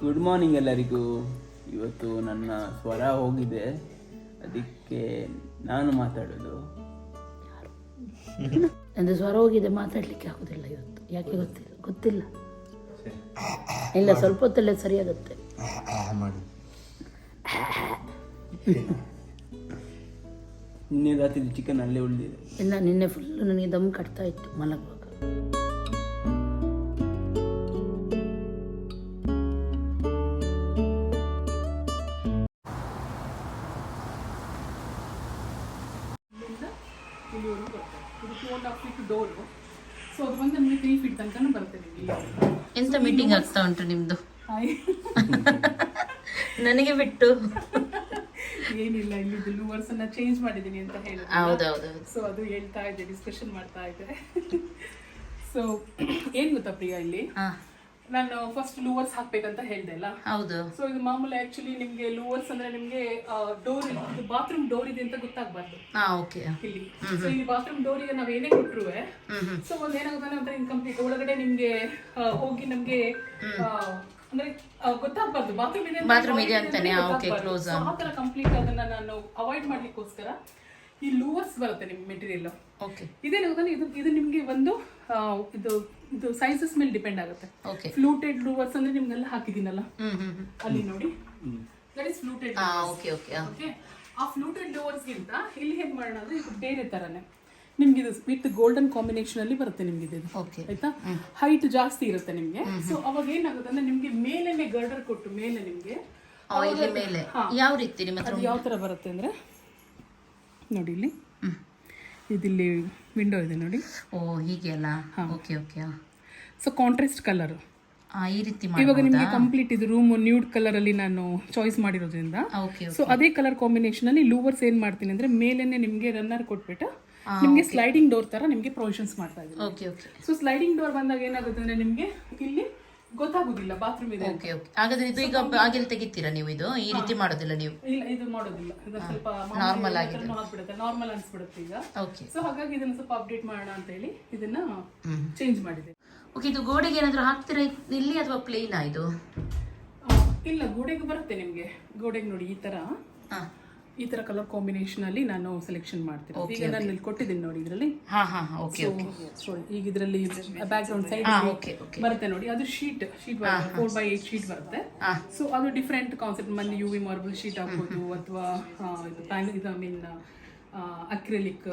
Good morning ಎಲ್ಲರಿಗೂ. ಇವತ್ತು ನನ್ನ ಸ್ವರ ಹೋಗಿದೆ. ಅದಕ್ಕೆ ನಾನು ಮಾತಾಡೋದು. ನಂದು ಸ್ವರ ಹೋಗಿದೆ ಮಾತಾಡ್ಲಿಕ್ಕೆ ಆಗುದಿಲ್ಲ ಇವತ್ತು. ಯಾಕೆ ಗೊತ್ತಿಲ್ಲ. ಗೊತ್ತಿಲ್ಲ ಇಲ್ಲ ಸ್ವಲ್ಪ ಹೊತ್ತಲ್ಲೇ ಸರಿಯಾಗುತ್ತೆ. ಮಾಡಿ. ನಿನ್ನೆ ರಾತ್ರಿ ಚಿಕನ್ ಅಲ್ಲೇ ಉಳಿದಿದೆ. ಇಲ್ಲ ನಿನ್ನೆ ಫುಲ್ ನನಗೆ ದಮ್ ಕಟ್ತಾ ಇತ್ತು ಮಲಗುವಾಗ. ಮೀಟಿಂಗ್ ಆಗ್ತಾ ಉಂಟು ನಿಮ್ದು. ನನಗೆ ಬಿಟ್ಟು. ಏನಿಲ್ಲ ಇಲ್ಲಿ ಲೂವರ್ಸ್ ಅನ್ನ ಚೇಂಜ್ ಮಾಡಿದ್ದೀನಿ ಅಂತ ಹೇಳಿದ್ರು ಹೌದೌದು ಸೊ ಅದು ಹೇಳ್ತಾ ಇದ್ದೆ ಡಿಸ್ಕಷನ್ ಮಾಡ್ತಾ ಇದ್ದೆ. ಸೊ ಏನ್ ಗೊತ್ತಾ ಪ್ರಿಯಾ ಇಲ್ಲಿ? ನಾನು ಫಸ್ಟ್ ಲೂವರ್ಸ್ ಹಾಕ್ಬೇಕಂತ ಹೇಳ್ದೆ ಅಲ್ಲ? ಹೌದು. ಸೊ ಇದು ಮಾಮೂಲಿ ಆಕ್ಚುಲಿ ನಿಮ್ಗೆ ಲೂವರ್ಸ್ ಅಂದ್ರೆ ನಿಮ್ಗೆ ಡೋರ್ ಬಾತ್ರೂಮ್ ಡೋರ್ ಇದೆ ಅಂತ ಗೊತ್ತಾಗ್ಬಾರ್ದು. ಓಕೆ ಇಲ್ಲಿ. ಸೊ ಈ ಬಾತ್ರೂಮ್ ಡೋರಿಗೆ ನಾವ್ ಏನೇ ಕೊಟ್ರು ಸೊ ಒಂದ್ ಏನಾಗುತ್ತೆ ಅಂದ್ರೆ ಇನ್ಕಂಪ್ಲೀಟ್ ಒಳಗಡೆ ನಿಮ್ಗೆ ಹೋಗಿ ನಮ್ಗೆ ಅಂದ್ರೆ ಗೊತ್ತಾಗ್ಬಾರ್ದು. ಬಾತ್ರೂಮ್ ಇದೆ ಅಂತ Bathroom ಇದೆ ಅಂತಾನೆ, ಓಕೆ So, ಆ ತರ ಕಂಪ್ಲೀಟ್ ಅದನ್ನ ನಾನು ಅವಾಯ್ಡ್ ಮಾಡ್ಲಿಕ್ಕೋಸ್ಕರ ಈ ಲೂವರ್ಸ್ ಬರುತ್ತೆ ನಿಮ್ ಮೆಟೀರಿಯಲ್ ಓಕೆ ಇದೇನಾಗುತ್ತೆ ಇದು ಇದು ನಿಮ್ಗೆ ಒಂದು ಇದು ಇದು ಸೈಜಸ್ ಮೇಲೆ ಡಿಪೆಂಡ್ ಆಗುತ್ತೆ. ಓಕೆ ಫ್ಲೂಟೆಡ್ ಲೂವರ್ಸ್ ಅಂದ್ರೆ ನಿಮ್ಗೆಲ್ಲ ಹಾಕಿದ್ದೀನಲ್ಲ? ಹ್ಮ್ ಹ್ಮ್ ಹ್ಮ್. ಅಲ್ಲಿ ನೋಡಿ. That is fluted okay okay okay ಆ. ಫ್ಲೂಟೆಡ್ ಡೋರ್ಸ್ಗಿಂತ ಇಲ್ಲಿ ಹೇಗೆ ಮಾಡೋಣ ಅಂದ್ರೆ ಇದು ಬೇರೆ ತರನೇ. ನಿಮ್ಗೆ ಇದು ವಿತ್ ಗೋಲ್ಡನ್ ಕಾಂಬಿನೇಷನ್ ಅಲ್ಲಿ ಬರುತ್ತೆ ನಿಮ್ಗೆ ಇದು. ಓಕೆ ಆಯ್ತಾ? ಹೈಟ್ ಜಾಸ್ತಿ ಇರುತ್ತೆ ನಿಮ್ಗೆ. ಸೊ ಅವಾಗ ಏನಾಗುತ್ತೆ ಅಂದ್ರೆ ನಿಮ್ಗೆ ಮೇಲೇನೆ ಗರ್ಡರ್ ಕೊಟ್ಟು ಮೇಲೆ ನಿಮ್ಗೆ ಇಲ್ಲಿ ಮೇಲೆ. ಯಾವ ರೀತಿ ಯಾವ ತರ ಬರುತ್ತೆ ಅಂದ್ರೆ ನೋಡಿ ಇಲ್ಲಿ. ಇದಿಲ್ಲಿ ವಿಂಡೋ ಇದೆ ನೋಡಿ. ಓ ಹೀಗೆ ಅಲ್ಲ? Okay okay so contrast colour ಈ ರೀತಿ ಇವಾಗ ನಿಮಗೆ ಕಂಪ್ಲೀಟ್ ಇದು ರೂಮ್ ನ್ಯೂಡ್ ಕಲರ್ ಅಲ್ಲಿ ನಾನು ಚಾಯ್ಸ್ ಮಾಡಿರೋದ್ರಿಂದ. ಸೊ ಅದೇ ಕಲರ್ ಕಾಂಬಿನೇಷನ್ ಅಲ್ಲಿ ಲೂವರ್ಸ್ ಏನ್ ಮಾಡ್ತೀನಿ ಅಂದ್ರೆ ಮೇಲೇನೆ ನಿಮಗೆ ರನ್ನರ್ ಕೊಟ್ಬಿಟ್ಟು ನಿಮಗೆ ಸ್ಲೈಡಿಂಗ್ ಡೋರ್ ತರ ನಿಮಗೆ ಪ್ರೊವಿಷನ್ಸ್ ಮಾಡ್ತಾ ಇದ್ದೀನಿ. ಸೊ ಸ್ಲೈಡಿಂಗ್ ಡೋರ್ ಬಂದಾಗ ಏನಾಗುತ್ತೆ ಅಂದ್ರೆ ನಿಮಗೆ ಇಲ್ಲಿ ಗೊತ್ತಾಗುದಿಲ್ಲ ಬಾತ್ರೂಮ್ ಇದೆ. ಓಕೆ ಓಕೆ ಹಾಗಾದ್ರೆ ಇದು ಈಗ ಆಗಿಲ್ ತೆಗಿತೀರಾ ನೀವು ಇದು? ಈ ರೀತಿ ಮಾಡೋದಿಲ್ಲ ನೀವು? ಇಲ್ಲ ಇದು ಮಾಡೋದಿಲ್ಲ. ಇದು ಸ್ವಲ್ಪ ನಾರ್ಮಲ್ ಆಗಿದೆ. ಆಗ್ಬಿಡುತ್ತೆ ನಾರ್ಮಲ್ ಅನ್ಸ್ಬಿಡುತ್ತೆ ಈಗ. ಓಕೆ ಸೊ ಹಾಗಾಗಿ ಇದನ್ನ ಸ್ವಲ್ಪ ಅಪ್ಡೇಟ್ ಮಾಡೋಣ ಅಂತ ಹೇಳಿ ಇದನ್ನ ಚೇಂಜ್ ಮಾಡಿದೆ. ಓಕೆ ಇದು ಗೋಡೆಗೆ ಏನಾದರೂ ಹಾಕ್ತೀರಾ? ಇಲ್ಲಿ ಅಥವಾ ಪ್ಲೇನಾ ಇದು? ಇಲ್ಲ ಗೋಡೆಗೆ ಬರುತ್ತೆ ನಿಮಗೆ. ಗೋಡೆಗೆ ನೋಡಿ ಈ ತರ. ಹಾ. ಈ ತರ ಕಲರ್ ಕಾಂಬಿನೇಷನ್ ಅಲ್ಲಿ ನಾನು ಸೆಲೆಕ್ಷನ್ ಮಾಡ್ತೀನಿ. ಈಗ ನಾನು ಇಲ್ಲಿ ಕೊಟ್ಟಿದ್ದೀನಿ ನೋಡಿ ಇದರಲ್ಲಿ. ಹಾ ಹಾ ಓಕೆ ಈಗ ಇದರಲ್ಲಿ ಬ್ಯಾಕ್ ಗ್ರೌಂಡ್ ಸೈಡ್ ಬರುತ್ತೆ ನೋಡಿ. ಅದು ಶೀಟ್ ಶೀಟ್ ಬರುತ್ತೆ. ಫೋರ್ ಬೈ ಏಟ್ ಶೀಟ್ ಬರುತ್ತೆ. ಸೊ ಅದು ಡಿಫ್ರೆಂಟ್ ಕಾನ್ಸೆಪ್ಟ್ ಮನೆ ಯು ವಿ ಮಾರ್ಬಲ್ ಶೀಟ್ ಹಾಕೋದು ಅಥವಾ ಇದು ಪ್ಯಾನ್ ಇದು ಐ ಮೀನ್ ಅಕ್ರಿಲಿಕ್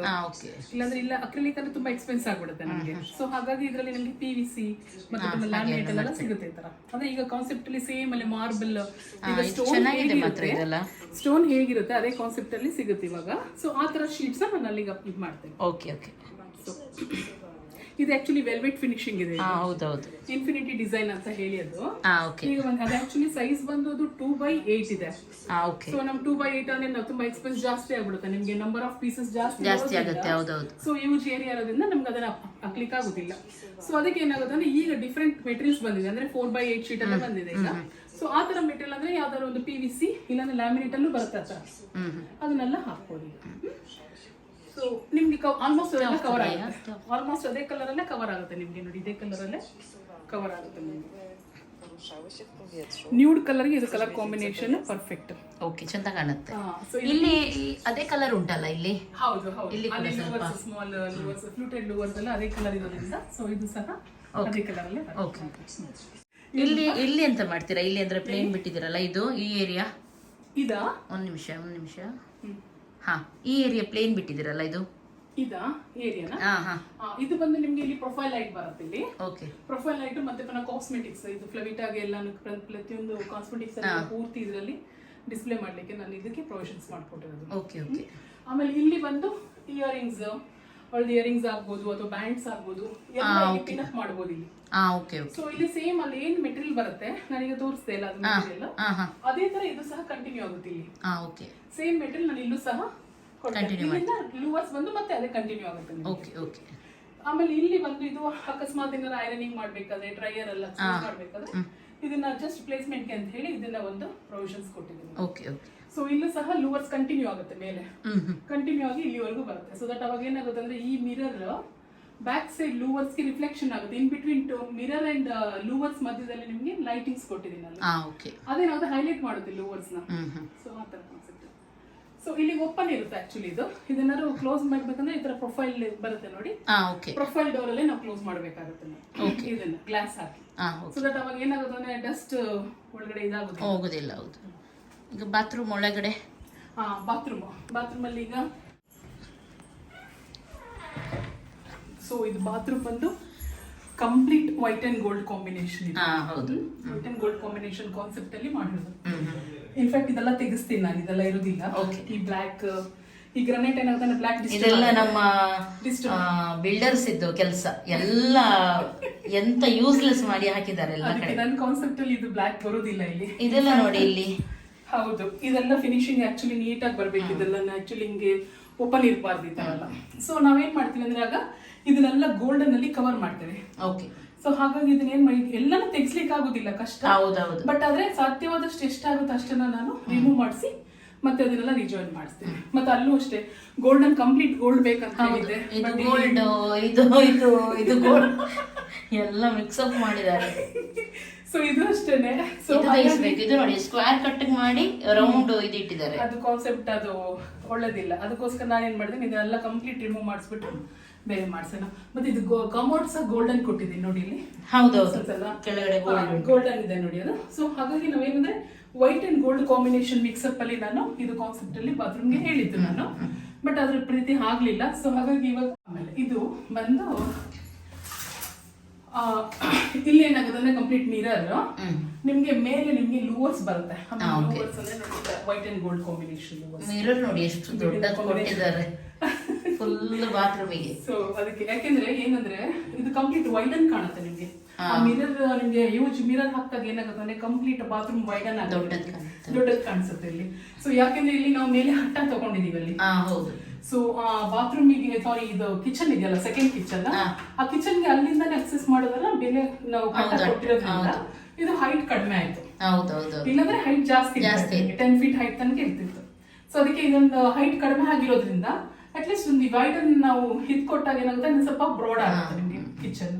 ಇಲ್ಲಾಂದ್ರೆ ಇಲ್ಲ ಅಕ್ರಿಲಿಕ್ ಅಂದ್ರೆ ತುಂಬಾ ಎಕ್ಸ್ಪೆನ್ಸ್ ಆಗ್ಬಿಡುತ್ತೆ ನಮಗೆ. ಸೊ ಹಾಗಾಗಿ ಇದರಲ್ಲಿ ನಮಗೆ ಪಿ ವಿ ಸಿ ಮತ್ತೆ ಲ್ಯಾಮಿನೇಟ್ ಎಲ್ಲ ಸಿಗುತ್ತೆ ಈ ತರ. ಅಂದ್ರೆ ಈಗ ಕಾನ್ಸೆಪ್ಟ್ ಅಲ್ಲಿ ಸೇಮ್ ಅಲ್ಲಿ ಮಾರ್ಬಲ್ ಸ್ಟೋನ್ ಸ್ಟೋನ್ ಹೇಗಿರುತ್ತೆ? ಅದೇ ಕಾನ್ಸೆಪ್ಟ್ ಅಲ್ಲಿ ಸಿಗುತ್ತೆ ಇವಾಗ. ಸೊ ಆ ತರ ಶೀಟ್ಸ್ ನಾನು ಅಲ್ಲಿಗೆ ಇದು ಮಾಡ್ತೇನೆ. ಓಕೆ ಓಕೆ ಸೊ ಇದು ಆಕ್ಚುಲಿ ವೆಲ್ವೆಟ್ ಫಿನಿಶಿಂಗ್ ಇದೆ ಹೌದೌದು. ಇನ್ಫಿನಿಟಿ ಡಿಸೈನ್ ಅಂತ ಹೇಳಿ ಅದು. ಹಾ ಓಕೆ ಈಗ ಒಂದು ಅದು ಆಕ್ಚುಲಿ ಸೈಜ್ ಬಂದು ಅದು ಟೂ ಬೈ ಏಟ್ ಇದೆ. ಹಾ ಓಕೆ ಸೊ ನಮ್ ಟೂ ಬೈ ಏಟ್ ಅಂದ್ರೆ ನಾವು ತುಂಬಾ ಎಕ್ಸ್ಪೆನ್ಸ್ ಜಾಸ್ತಿ ಆಗ್ಬಿಡುತ್ತೆ. ನಿಮ್ಗೆ ನಂಬರ್ ಆಫ್ ಪೀಸಸ್ ಜಾಸ್ತಿ ಜಾಸ್ತಿ ಆಗುತ್ತೆ ಹೌದೌದು. ಸೊ ಯೂಸ್ ಏರಿಯಾ ಇರೋದ್ರಿಂದ ನಮ್ಗೆ ಅದನ್ನ ಹಾಕ್ಲಿಕ್ಕೆ ಆಗುದಿಲ್ಲ. ಸೊ ಅದಕ್ಕೆ ಏನಾಗುತ್ತೆ ಅಂದ್ರೆ ಈಗ ಡಿಫ್ರೆಂಟ್ ಮೆಟೀರಿಯಲ್ಸ್ ಬಂದಿದೆ. ಅಂದ್ರೆ ಫೋರ್ ಬೈ ಏಟ್ ಶೀಟ್ ಎಲ್ಲ ಬಂದಿದೆ ಈಗ. ಸೊ ಆ ತರ ಮೆಟೀರಿಯಲ್ ಅಂದ್ರೆ ಯಾವ್ದಾದ್ರು ಒಂದು ಪಿ ವಿ ಸಿ ಇಲ್ಲಾಂದ್ರೆ ಲ್ಯಾಮಿನೇಟ್ ಅಲ್ಲೂ ಬರುತ್ತೆ ಆ ತರ ಅದನ್ನೆಲ್ಲ ಹಾಕ್ಬೋದು ಈಗ. ಸೊ ನಿಮ್ಗೆ ಆಲ್ಮೋಸ್ಟ್ ಕವರ್ ಆಗುತ್ತೆ. ಆಲ್ಮೋಸ್ಟ್ ಅದೇ ಕಲರ್ ಅಲ್ಲೇ ಕವರ್ ಆಗುತ್ತೆ ನಿಮಗೆ ನೋಡಿ ಇದೇ ಕಲರ್ ಅಲ್ಲೇ ಕವರ್ ಆಗುತ್ತೆ ನಿಮ್ಗೆ. ನ್ಯೂಡ್ ಕಲರ್ಗೆ ಇದು ಕಲರ್ ಕಾಂಬಿನೇಷನ್ ಪರ್ಫೆಕ್ಟ್ ಓಕೆ ಚಂದ ಕಾಣುತ್ತೆ. ಇಲ್ಲಿ ಅದೇ ಕಲರ್ ಉಂಟಲ್ಲ ಇಲ್ಲಿ? ಹೌದು ಹೌದು. ಇಲ್ಲಿ ಅಲ್ಲಿ ಸ್ಮಾಲ್ ಲೂವರ್ಸ್ ಫ್ಲೂಟೆಡ್ ಲೂವರ್ಸ್ ಎಲ್ಲ ಅದೇ ಕಲರ್ ಇರೋದ್ರಿಂದ ಸೊ ಇದು ಸಹ ಅದೇ ಕಲರ್ ಅಲ್ಲೇ. ಓಕೆ ಇಲ್ಲಿ ಇಲ್ಲಿ ಎಂತ ಮಾಡ್ತೀರಾ? ಇಲ್ಲಿ ಅಂದ್ರೆ ಪ್ಲೇನ್ ಬಿಟ್ಟಿದ್ದೀರಲ್ಲ ಇದು ಈ ಏರಿಯಾ ಇದಾ? ಒಂದ್ ನಿಮಿಷ ಒಂದ್ ನಿಮಿಷ. ಹಾ ಈ ಏರಿಯಾ ಪ್ಲೇನ್ ಬಿಟ್ಟಿದ್ದೀರಲ್ಲ ಇದು? ಇದಾ? ಏರಿಯಾನ ಹಾ ಹಾ. ಇದು ಬಂದು ನಿಮ್ಗೆ ಇಲ್ಲಿ ಪ್ರೊಫೈಲ್ ಲೈಟ್ ಬರುತ್ತೆ ಇಲ್ಲಿ. ಓಕೆ ಪ್ರೊಫೈಲ್ ಲೈಟ್ ಮತ್ತೆ ಪುನಃ ಕಾಸ್ಮೆಟಿಕ್ಸ್ ಇದು ಫ್ಲವಿಟಾಗೆ ಎಲ್ಲ ಪ್ರತಿಯೊಂದು ಕಾಸ್ಮೆಟಿಕ್ಸ್ ಪೂರ್ತಿ ಇದರಲ್ಲಿ ಡಿಸ್ಪ್ಲೇ ಮಾಡ್ಲಿಕ್ಕೆ ನಾನು ಇದಕ್ಕೆ ಪ್ರೊವಿಷನ್ಸ್ ಮಾಡ್ಕೊಟ್ಟಿರೋದು. ಓಕೆ ಓಕೆ ಆಮೇಲೆ ಇಲ್ಲಿ ಬಂದು ಇಯರಿಂಗ್ಸ್ ಒಳ್ಳೆ ಇಯರಿಂಗ್ಸ್ ಆಗ್ಬೋದು ಅಥವಾ ಬ್ಯಾಂಡ್ಸ್ ಆಗ್ಬೋದು ಎಲ್ಲ ಪಿನ್ ಅಪ್ ಮಾಡ್ಬೋದು ಇಲ್ಲಿ. ಓಕೆ ಓಕೆ ಸೊ ಇಲ್ಲಿ ಸೇಮ್ ಅಲ್ಲಿ ಏನ್ ಮೆಟೀರಿಯಲ್ ಬರುತ್ತೆ? ನಾನೀಗ ತೋರಿಸ್ದೆ ಇಲ್ಲ ಅದು ಮೆಟೀರಿಯಲ್ ಅದೇ ತರ ಇದು ಸಹ ಕಂಟಿನ್ಯೂ ಆಗುತ್ತೆ ಇಲ್ಲಿ. ಓಕೆ ಸೇಮ್ ಮೆಟೀರಿಯಲ್ ನಾನು ಇಲ್ಲೂ ಸಹ ಇಲ್ಲಿಂದ ಲೂವರ್ಸ್ ಬಂದು ಮತ್ತೆ ಅದೇ ಕಂಟಿನ್ಯೂ ಆಗುತ್ತೆ. ಓಕೆ ಓಕೆ ಆಮೇಲೆ ಇಲ್ಲಿ ಬಂದು ಇದು ಅಕಸ್ಮಾತ್ ಏನಾದ್ರು ಐರನಿಂಗ್ ಮಾಡ್ಬೇಕಾದ್ರೆ ಡ್ರೈಯರ್ ಎಲ್ಲ ಮಾಡ್ಬೇಕಾದ್ರೆ ಇದನ್ನ ಜಸ್ಟ್ ಪ್ಲೇಸ್ಮೆಂಟ್ಗೆ ಅಂತ ಹೇಳಿ ಇದನ್ನ ಒಂದು ಪ್ರೊವಿಷನ್ಸ್ ಕೊಟ್ಟಿದ್ದೀನಿ. ಓಕೆ ಓಕೆ ಸೊ ಇಲ್ಲೂ ಸಹ ಲೂವರ್ಸ್ ಕಂಟಿನ್ಯೂ ಆಗುತ್ತೆ ಮೇಲೆ. ಕಂಟಿನ್ಯೂ ಆಗಿ ಇಲ್ಲಿವರೆಗೂ ಬರುತ್ತೆ. ಸೊ ದಟ್ ಅವಾಗ ಏನಾಗುತ್ತೆ ಅಂದ್ರೆ ಈ ಮಿರರ್ ಬ್ಯಾಕ್ ಸೈಡ್ ಲೂವರ್ಸ್ಗೆ ರಿಫ್ಲೆಕ್ಷನ್ ಆಗುತ್ತೆ. In between mirror and louvers ಮಧ್ಯದಲ್ಲಿ ನಿಮಗೆ ಲೈಟಿಂಗ್ಸ್ ಕೊಟ್ಟಿದ್ದೀನಿ ಅಲ್ಲಿ ಅದೇನಾದ್ರು ಹೈಲೈಟ್ ಮಾಡುತ್ತೆ ಲೂವರ್ಸ್ನ. ಸೊ ಆ ತರ ಕಾನ್ಸೆಪ್ಟ್ ಸೊ ಇಲ್ಲಿ ಓಪನ್ ಇರುತ್ತೆ ಆಕ್ಚುಲಿ ಇದು. ಇದನ್ನಾದ್ರು ಕ್ಲೋಸ್ ಮಾಡ್ಬೇಕಂದ್ರೆ ಈ ತರ ಪ್ರೊಫೈಲ್ ಬರುತ್ತೆ ನೋಡಿ. ಪ್ರೊಫೈಲ್ ಡೋರ್ ಅಲ್ಲೇ ನಾವು ಕ್ಲೋಸ್ ಮಾಡಬೇಕಾಗುತ್ತೆ ಇದನ್ನ ಗ್ಲಾಸ್ ಹಾಕಿ. ಸೊ ದಟ್ ಅವಾಗ ಏನಾಗುತ್ತೆ ಅಂದ್ರೆ ಡಸ್ಟ್ ಒಳಗಡೆ ಇದಾಗುತ್ತೆ. ಹೋಗುದಿಲ್ಲ ಹೌದು. ಈಗ ಬಾತ್ರೂಮ್ ಒಳಗಡೆ. ಹಾ ಬಾತ್ರೂಮ್ ಬಾತ್ರೂಮ್ ಅಲ್ಲಿ ಈಗ ಸೊ ಇದು ಬಾತ್ರೂಮ್ ಬಂದು complete white and gold combination ಹಾ ಹೌದು. White and gold combination concept ಅಲ್ಲಿ ಮಾಡಿರೋದು. ಇನ್ಫ್ಯಾಕ್ಟ್ ಇದೆಲ್ಲ ತೆಗಿಸ್ತೀನಿ ನಾನು ಇದೆಲ್ಲ ಇರೋದಿಲ್ಲ. ಈ ಬ್ಲ್ಯಾಕ್ ಈ ಗ್ರಾನೈಟ್ ಏನಾಗುತ್ತೆ ಬ್ಲ್ಯಾಕ್ ಇದೆಲ್ಲ ನಮ್ಮ ಬಿಲ್ಡರ್ಸ್ ಇದ್ದು ಕೆಲಸ. ಎಲ್ಲ ಎಂತ ಯೂಸ್ಲೆಸ್ ಮಾಡಿ ಹಾಕಿದ್ದಾರೆ ಎಲ್ಲ ಕಡೆ. ನನ್ನ ಕಾನ್ಸೆಪ್ಟ್ ಅಲ್ಲಿ ಇದು ಬ್ಲ್ಯಾಕ್ ಬರೋದಿಲ್ಲ ಇಲ್ಲಿ. ಇದೆಲ್ಲ ನೋಡಿ ಇಲ್ಲಿ. ಹೌದು. ಇದೆಲ್ಲ ಫಿನಿಶಿಂಗ್ ಆಕ್ಚುಲಿ ನೀಟಾಗಿ ಬರ್ಬೇಕು. ಇದೆಲ್ಲ ಆಕ್ಚುಲಿ ಹಿಂಗೆ ಓಪನ್ ಇರಬಾರ್ದು ಈ ಥರ ಎಲ್ಲ. ಸೊ ನಾವೇನ್ ಮಾಡ್ತೀವಿ ಅಂದ್ರೆ ಆಗ ಇದನ್ನೆಲ್ಲ ಗೋಲ್ಡನ್ ಅಲ್ಲಿ ಕವರ್ ಮಾಡ್ತೇವೆ. ಓಕೆ ಸೊ ಹಾಗಾಗಿ ಇದನ್ನ ಏನ್ ಮಾಡಿ ಎಲ್ಲಾನು ತೆಗ್ಸ್ಲಿಕ್ಕೆ ಆಗುದಿಲ್ಲ ಕಷ್ಟ. ಹೌದೌದು. ಬಟ್ ಆದ್ರೆ ಸಾಧ್ಯವಾದಷ್ಟು ಎಷ್ಟಾಗುತ್ತೆ ಅಷ್ಟನ್ನ ನಾನು ರಿಮೂವ್ ಮಾಡಿಸಿ ಮತ್ತೆ ಅದನ್ನೆಲ್ಲ ರಿಜಾಯ್ನ್ ಮಾಡಿಸ್ತೇನೆ. ಮತ್ತೆ ಅಲ್ಲೂ ಅಷ್ಟೇ ಗೋಲ್ಡನ್ ಕಂಪ್ಲೀಟ್ ಗೋಲ್ಡ್ ಬೇಕಂತ ಹೇಳಿದ್ದೆ. ಇದು ಗೋಲ್ಡ್ ಇದು ಇದು ಇದು ಗೋಲ್ಡ್ ಎಲ್ಲ ಮಿಕ್ಸ್ ಅಪ್ ಮಾಡಿದ್ದಾರೆ. ಸೊ ಇದು ಅಷ್ಟೇನೆ. ಸೊ ಬೇಯಿಸ್ಬೇಕು. ಇದು ನೋಡಿ ಸ್ಕ್ವೇರ್ ಕಟ್ ಮಾಡಿ ರೌಂಡ್ ಇದು ಇಟ್ಟಿದ್ದಾರೆ ಅದು ಕಾನ್ಸೆಪ್ಟ್ ಅದು ಒಳ್ಳೇದಿಲ್ಲ. ಅದಕ್ಕೋಸ್ಕರ ನಾನು ಏನ್ ಮಾಡಿದೆ ಇದನ್ನೆಲ್ಲ ಕಂಪ್ಲೀಟ್ ರಿಮೂವ್ ಮಾಡಿಸ್ಬಿಟ್ಟು ಬೇರೆ ಮಾಡ್ಸೋಣ. ಮತ್ತೆ ಇದು ಕಮೋಡ್ ಸಹ ಗೋಲ್ಡನ್ ಕೊಟ್ಟಿದ್ದೀನಿ ನೋಡಿ ಇಲ್ಲಿ. ಹೌದೌದು. ಕೆಳಗಡೆ ಗೋಲ್ಡ್ ಗೋಲ್ಡನ್ ಇದೆ ನೋಡಿ ಅದು. ಸೊ ಹಾಗಾಗಿ ನಾವೇನಂದ್ರೆ white and gold combination mix up ಅಲ್ಲಿ ನಾನು ಇದು ಕಾನ್ಸೆಪ್ಟ್ ಅಲ್ಲಿ ಬಾತ್ರೂಮ್ಗೆ ಹೇಳಿದ್ದು ನಾನು. ಬಟ್ ಅದ್ರ ಪ್ರೀತಿ ಆಗ್ಲಿಲ್ಲ. ಸೊ ಹಾಗಾಗಿ ಇವಾಗ ಆಮೇಲೆ ಇದು ಬಂದು ಆ, ಇಲ್ಲಿ ಏನಾಗುತ್ತೆ ಅಂದ್ರೆ ಕಂಪ್ಲೀಟ್ ಮಿರರ್ ನಿಮ್ಗೆ ಮೇಲೆ ನಿಮ್ಗೆ ಲೂವರ್ಸ್ ಬರುತ್ತೆ. ಲೂವರ್ಸ್ ಅಂದ್ರೆ white and gold combination louvers mirror ನೋಡಿ ಎಷ್ಟು ದೊಡ್ಡ ಕೊಟ್ಟಿದ್ದಾರೆ. ಫುಲ್ ಬಾತ್ರೂಮಿಗೆ ಸೊ ಅದಕ್ಕೆ. ಯಾಕೆಂದ್ರೆ ಏನಂದ್ರೆ ಇದು ಕಂಪ್ಲೀಟ್ ವೈಡನ್ ಕಾಣುತ್ತೆ ನಿಮ್ಗೆ. ಆ ಮಿರರ್ ನಿಮಗೆ ಯೂಜ್ ಮಿರರ್ ಹಾಕ್ದಾಗ ಏನಾಗುತ್ತೆ ಅಂದ್ರೆ ಕಂಪ್ಲೀಟ್ ಬಾತ್ರೂಮ್ ವೈಡನ್ ದೊಡ್ಡದ್ ಕಾಣುತ್ತೆ. ದೊಡ್ಡದ್ ಕಾಣಿಸುತ್ತೆ ಇಲ್ಲಿ. ಸೊ ಯಾಕೆಂದ್ರೆ ಇಲ್ಲಿ ನಾವು ಮೇಲೆ ಹಟ್ಟ ತಗೊಂಡಿದೀವಿ ಅಲ್ಲಿ. ಹೌದು. ಸೊ ಆ ಬಾತ್ರೂಮಿಗೆ ಸಾರಿ ಇದು ಕಿಚನ್ ಇದೆಯಲ್ಲ ಸೆಕೆಂಡ್ ಕಿಚನ್ ಆ? ಕಿಚನ್ಗೆ ಅಲ್ಲಿಂದಾನೇ ಅಕ್ಸೆಸ್ ಮಾಡೋದಲ್ಲ ಬೆಲೆ ನಾವು ಹಟ್ಟ ಹೌದು, ಕೊಟ್ಟಿರೋದ್ರಿಂದ. ಇದು ಹೈಟ್ ಕಡಿಮೆ ಆಯ್ತು. ಹೌದೌದು ಇಲ್ಲಾಂದ್ರೆ ಹೈಟ್ ಜಾಸ್ತಿ ಜಾಸ್ತಿ. ಟೆನ್ ಫೀಟ್ ಹೈಟ್ ತನಕ ಇರ್ತಿತ್ತು. ಸೊ ಅದಕ್ಕೆ ಇದೊಂದು ಹೈಟ್ ಕಡಿಮೆ ಆಗಿರೋದ್ರಿಂದ ಅಟ್ಲೀಸ್ಟ್ ಒಂದು ವೈಟ್ ಅನ್ನು ನಾವು ಹಿತ್ ಕೊಟ್ಟಾಗ ಏನಾಗುತ್ತೆ ಸ್ವಲ್ಪ ಬ್ರಾಡ್ ಆಗುತ್ತೆ ನಿಮಗೆ ಕಿಚನ್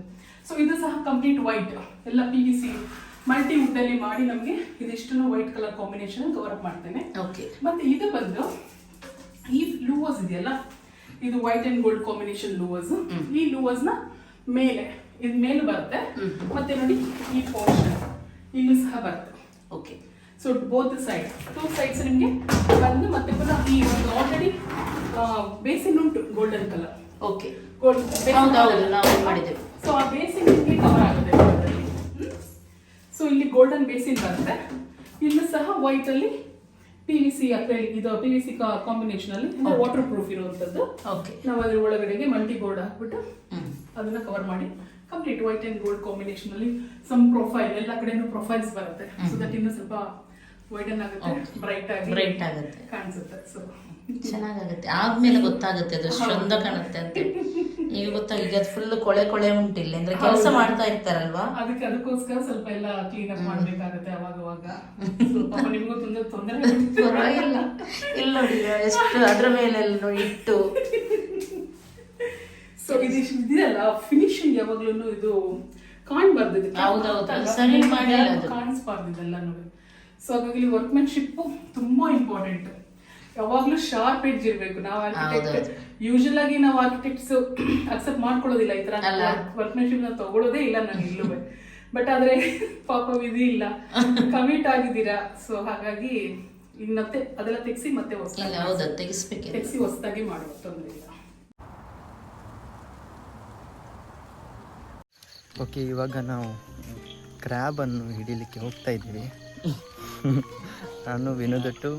ಸೊ ಇದು ಸಹ ಕಂಪ್ಲೀಟ್ ವೈಟ್ ಎಲ್ಲ P V C multi wood ಅಲ್ಲಿ ಮಾಡಿ ನಮಗೆ ಇದಿಷ್ಟು white colour combination cover up ಮಾಡ್ತೇನೆ. ಓಕೆ ಮತ್ತೆ ಇದು ಬಂದು ಈ ಲೂವರ್ಸ್ ಇದೆಯಲ್ಲ ಇದು white and gold combination louvers ಈ ಲೂವರ್ಸ್ನ ಮೇಲೆ ಇದು ಮೇಲೆ ಬರುತ್ತೆ ಮತ್ತೆ ನೋಡಿ ಈ ಪೋರ್ಷನ್ ಇಲ್ಲೂ ಸಹ ಬರುತ್ತೆ. Okay so both side two sides ನಿಮಗೆ ಬಂದು ಮತ್ತೆ ಪುನಃ ಈ ಒಂದು ಆಲ್ರೆಡಿ ಬೇಸಿನ್ ಉಂಟು ಗೋಲ್ಡನ್ ಕಲರ್ ಓಕೆ ಗೋಲ್ಡ್ ನಾವು ಮಾಡಿದ್ದೆವು. ಸೊ ಆ ಬೇಸಿನ್ ನಿಮಗೆ ಕವರ್ ಆಗುತ್ತೆ ಸೊ ಇಲ್ಲಿ ಗೋಲ್ಡನ್ ಬೇಸಿನ್ ಬರುತ್ತೆ. ಇಲ್ಲೂ ಸಹ ವೈಟ್ ಅಲ್ಲಿ ಪಿ ವಿ ಸಿ ಇದು ಪಿ ವಿ ಸಿ ಕಾಂಬಿನೇಷನ್ ಅಲ್ಲಿ ವಾಟರ್ ಪ್ರೂಫ್ ಇರುವಂತದ್ದು. ಓಕೆ ನಾವು ಅದ್ರ ಒಳಗಡೆಗೆ ಮಲ್ಟಿ ಬೋರ್ಡ್ ಹಾಕ್ಬಿಟ್ಟು ಅದನ್ನ ಕವರ್ ಮಾಡಿ complete white and gold combination ಅಲ್ಲಿ ಸಮ್ ಪ್ರೊಫೈಲ್ ಎಲ್ಲ ಕಡೆನೂ ಪ್ರೊಫೈಲ್ಸ್ ಬರುತ್ತೆ. ಸೊ ದಟ್ ಇನ್ನು ಸ್ವಲ್ಪ ವೈಡನ್ ಆಗುತ್ತೆ ಬ್ರೈಟ್ ಆಗಿ ಬ್ರೈಟ್ ಆಗುತ್ತೆ. ಕಾಣಿಸುತ್ತೆ ಸೊ ಚೆನ್ನಾಗಾಗುತ್ತೆ. ಆದ್ಮೇಲೆ ಗೊತ್ತಾಗುತ್ತೆ ಅದು ಚಂದ ಕಾಣುತ್ತೆ ಅಂತ. ಈಗ ಗೊತ್ತಾಗ ಫುಲ್ ಕೊಳೆ ಕೊಳೆ ಉಂಟಿಲ್ಲ. ಅಂದ್ರೆ ಕೆಲಸ ಮಾಡ್ತಾ ಇರ್ತಾರಲ್ವಾ? ಅದಕ್ಕೆ ಅದಕ್ಕೋಸ್ಕರ ಸ್ವಲ್ಪ ಎಲ್ಲ ಕ್ಲೀನ್ ಅಪ್ ಮಾಡ್ಬೇಕಾಗುತ್ತೆ ಅವಾಗ ಅವಾಗ. ನಿಮಗೂ ತೊಂದರೆ ತೊಂದರೆ ಪರವಾಗಿಲ್ಲ. ಇಲ್ಲ ನೋಡಿ ಎಷ್ಟು ಅದ್ರ ಮೇಲೆ ನೋಡಿ ಇಟ್ಟು. ಸೊ ಇದು ಇದೆಯಲ್ಲ ಫಿನಿಶಿಂಗ್ ಯಾವಾಗ್ಲೂ ಇದು ಕಾಣ್ಬಾರ್ದು ಹೌದೌದು, ಅದು ಸರಿ ಮಾಡಿಲ್ಲ ಅದು. ಕಾಣಿಸ್ಬಾರ್ದು ಇದೆಲ್ಲ ನೋಡಿ. ಸೊ ಹಾಗಾಗಿ ವರ್ಕ್ಮೆನ್ಶಿಪ್ ತುಂಬಾ ಇಂಪಾರ್ಟೆಂಟ್ ಯಾವಾಗ್ಲೂ ಶಾರ್ಪ್ ಎಡ್ಜ್ ಇರಬೇಕು. ನಾವು ಆರ್ಕಿಟೆಕ್ಟ್. ಯೂಶಲ್ ಆಗಿ ನಾವು ಆರ್ಕಿಟೆಕ್ಟ್ಸ್ ಅಕ್ಸೆಪ್ಟ್ ಮಾಡ್ಕೊಳ್ಳೋದಿಲ್ಲ ಈ ತರ. ವರ್ಕ್ಮೆನ್ಶಿಪ್ ನಾವು ತಗೊಳ್ಳೋದೇ ಇಲ್ಲ ನಾನು ಇಲ್ಲೂ ಬಟ್ ಆದ್ರೆ ಪಾಪ ವಿಧಿ ಇಲ್ಲ. ಕಮಿಟ್ ಆಗಿದ್ದೀರಾ? ಸೊ ಹಾಗಾಗಿ ಈಗ ಮತ್ತೆ ಅದೆಲ್ಲ ತೆಗ್ಸಿ ಮತ್ತೆ ಇಲ್ಲ ಹೊಸದಾಗಿ ತೆಗ್ಸಿ ಹೊಸದಾಗಿ ಮಾಡುವ ತೊಂದರೆ ಇಲ್ಲ. ಓಕೆ ಇವಾಗ ನಾವು ಕ್ರ್ಯಾಬನ್ನು ಹಿಡಿಲಿಕ್ಕೆ ಹೋಗ್ತಾ ಇದ್ದೀವಿ. ನಾನು ವಿನೋದಟ್ಟು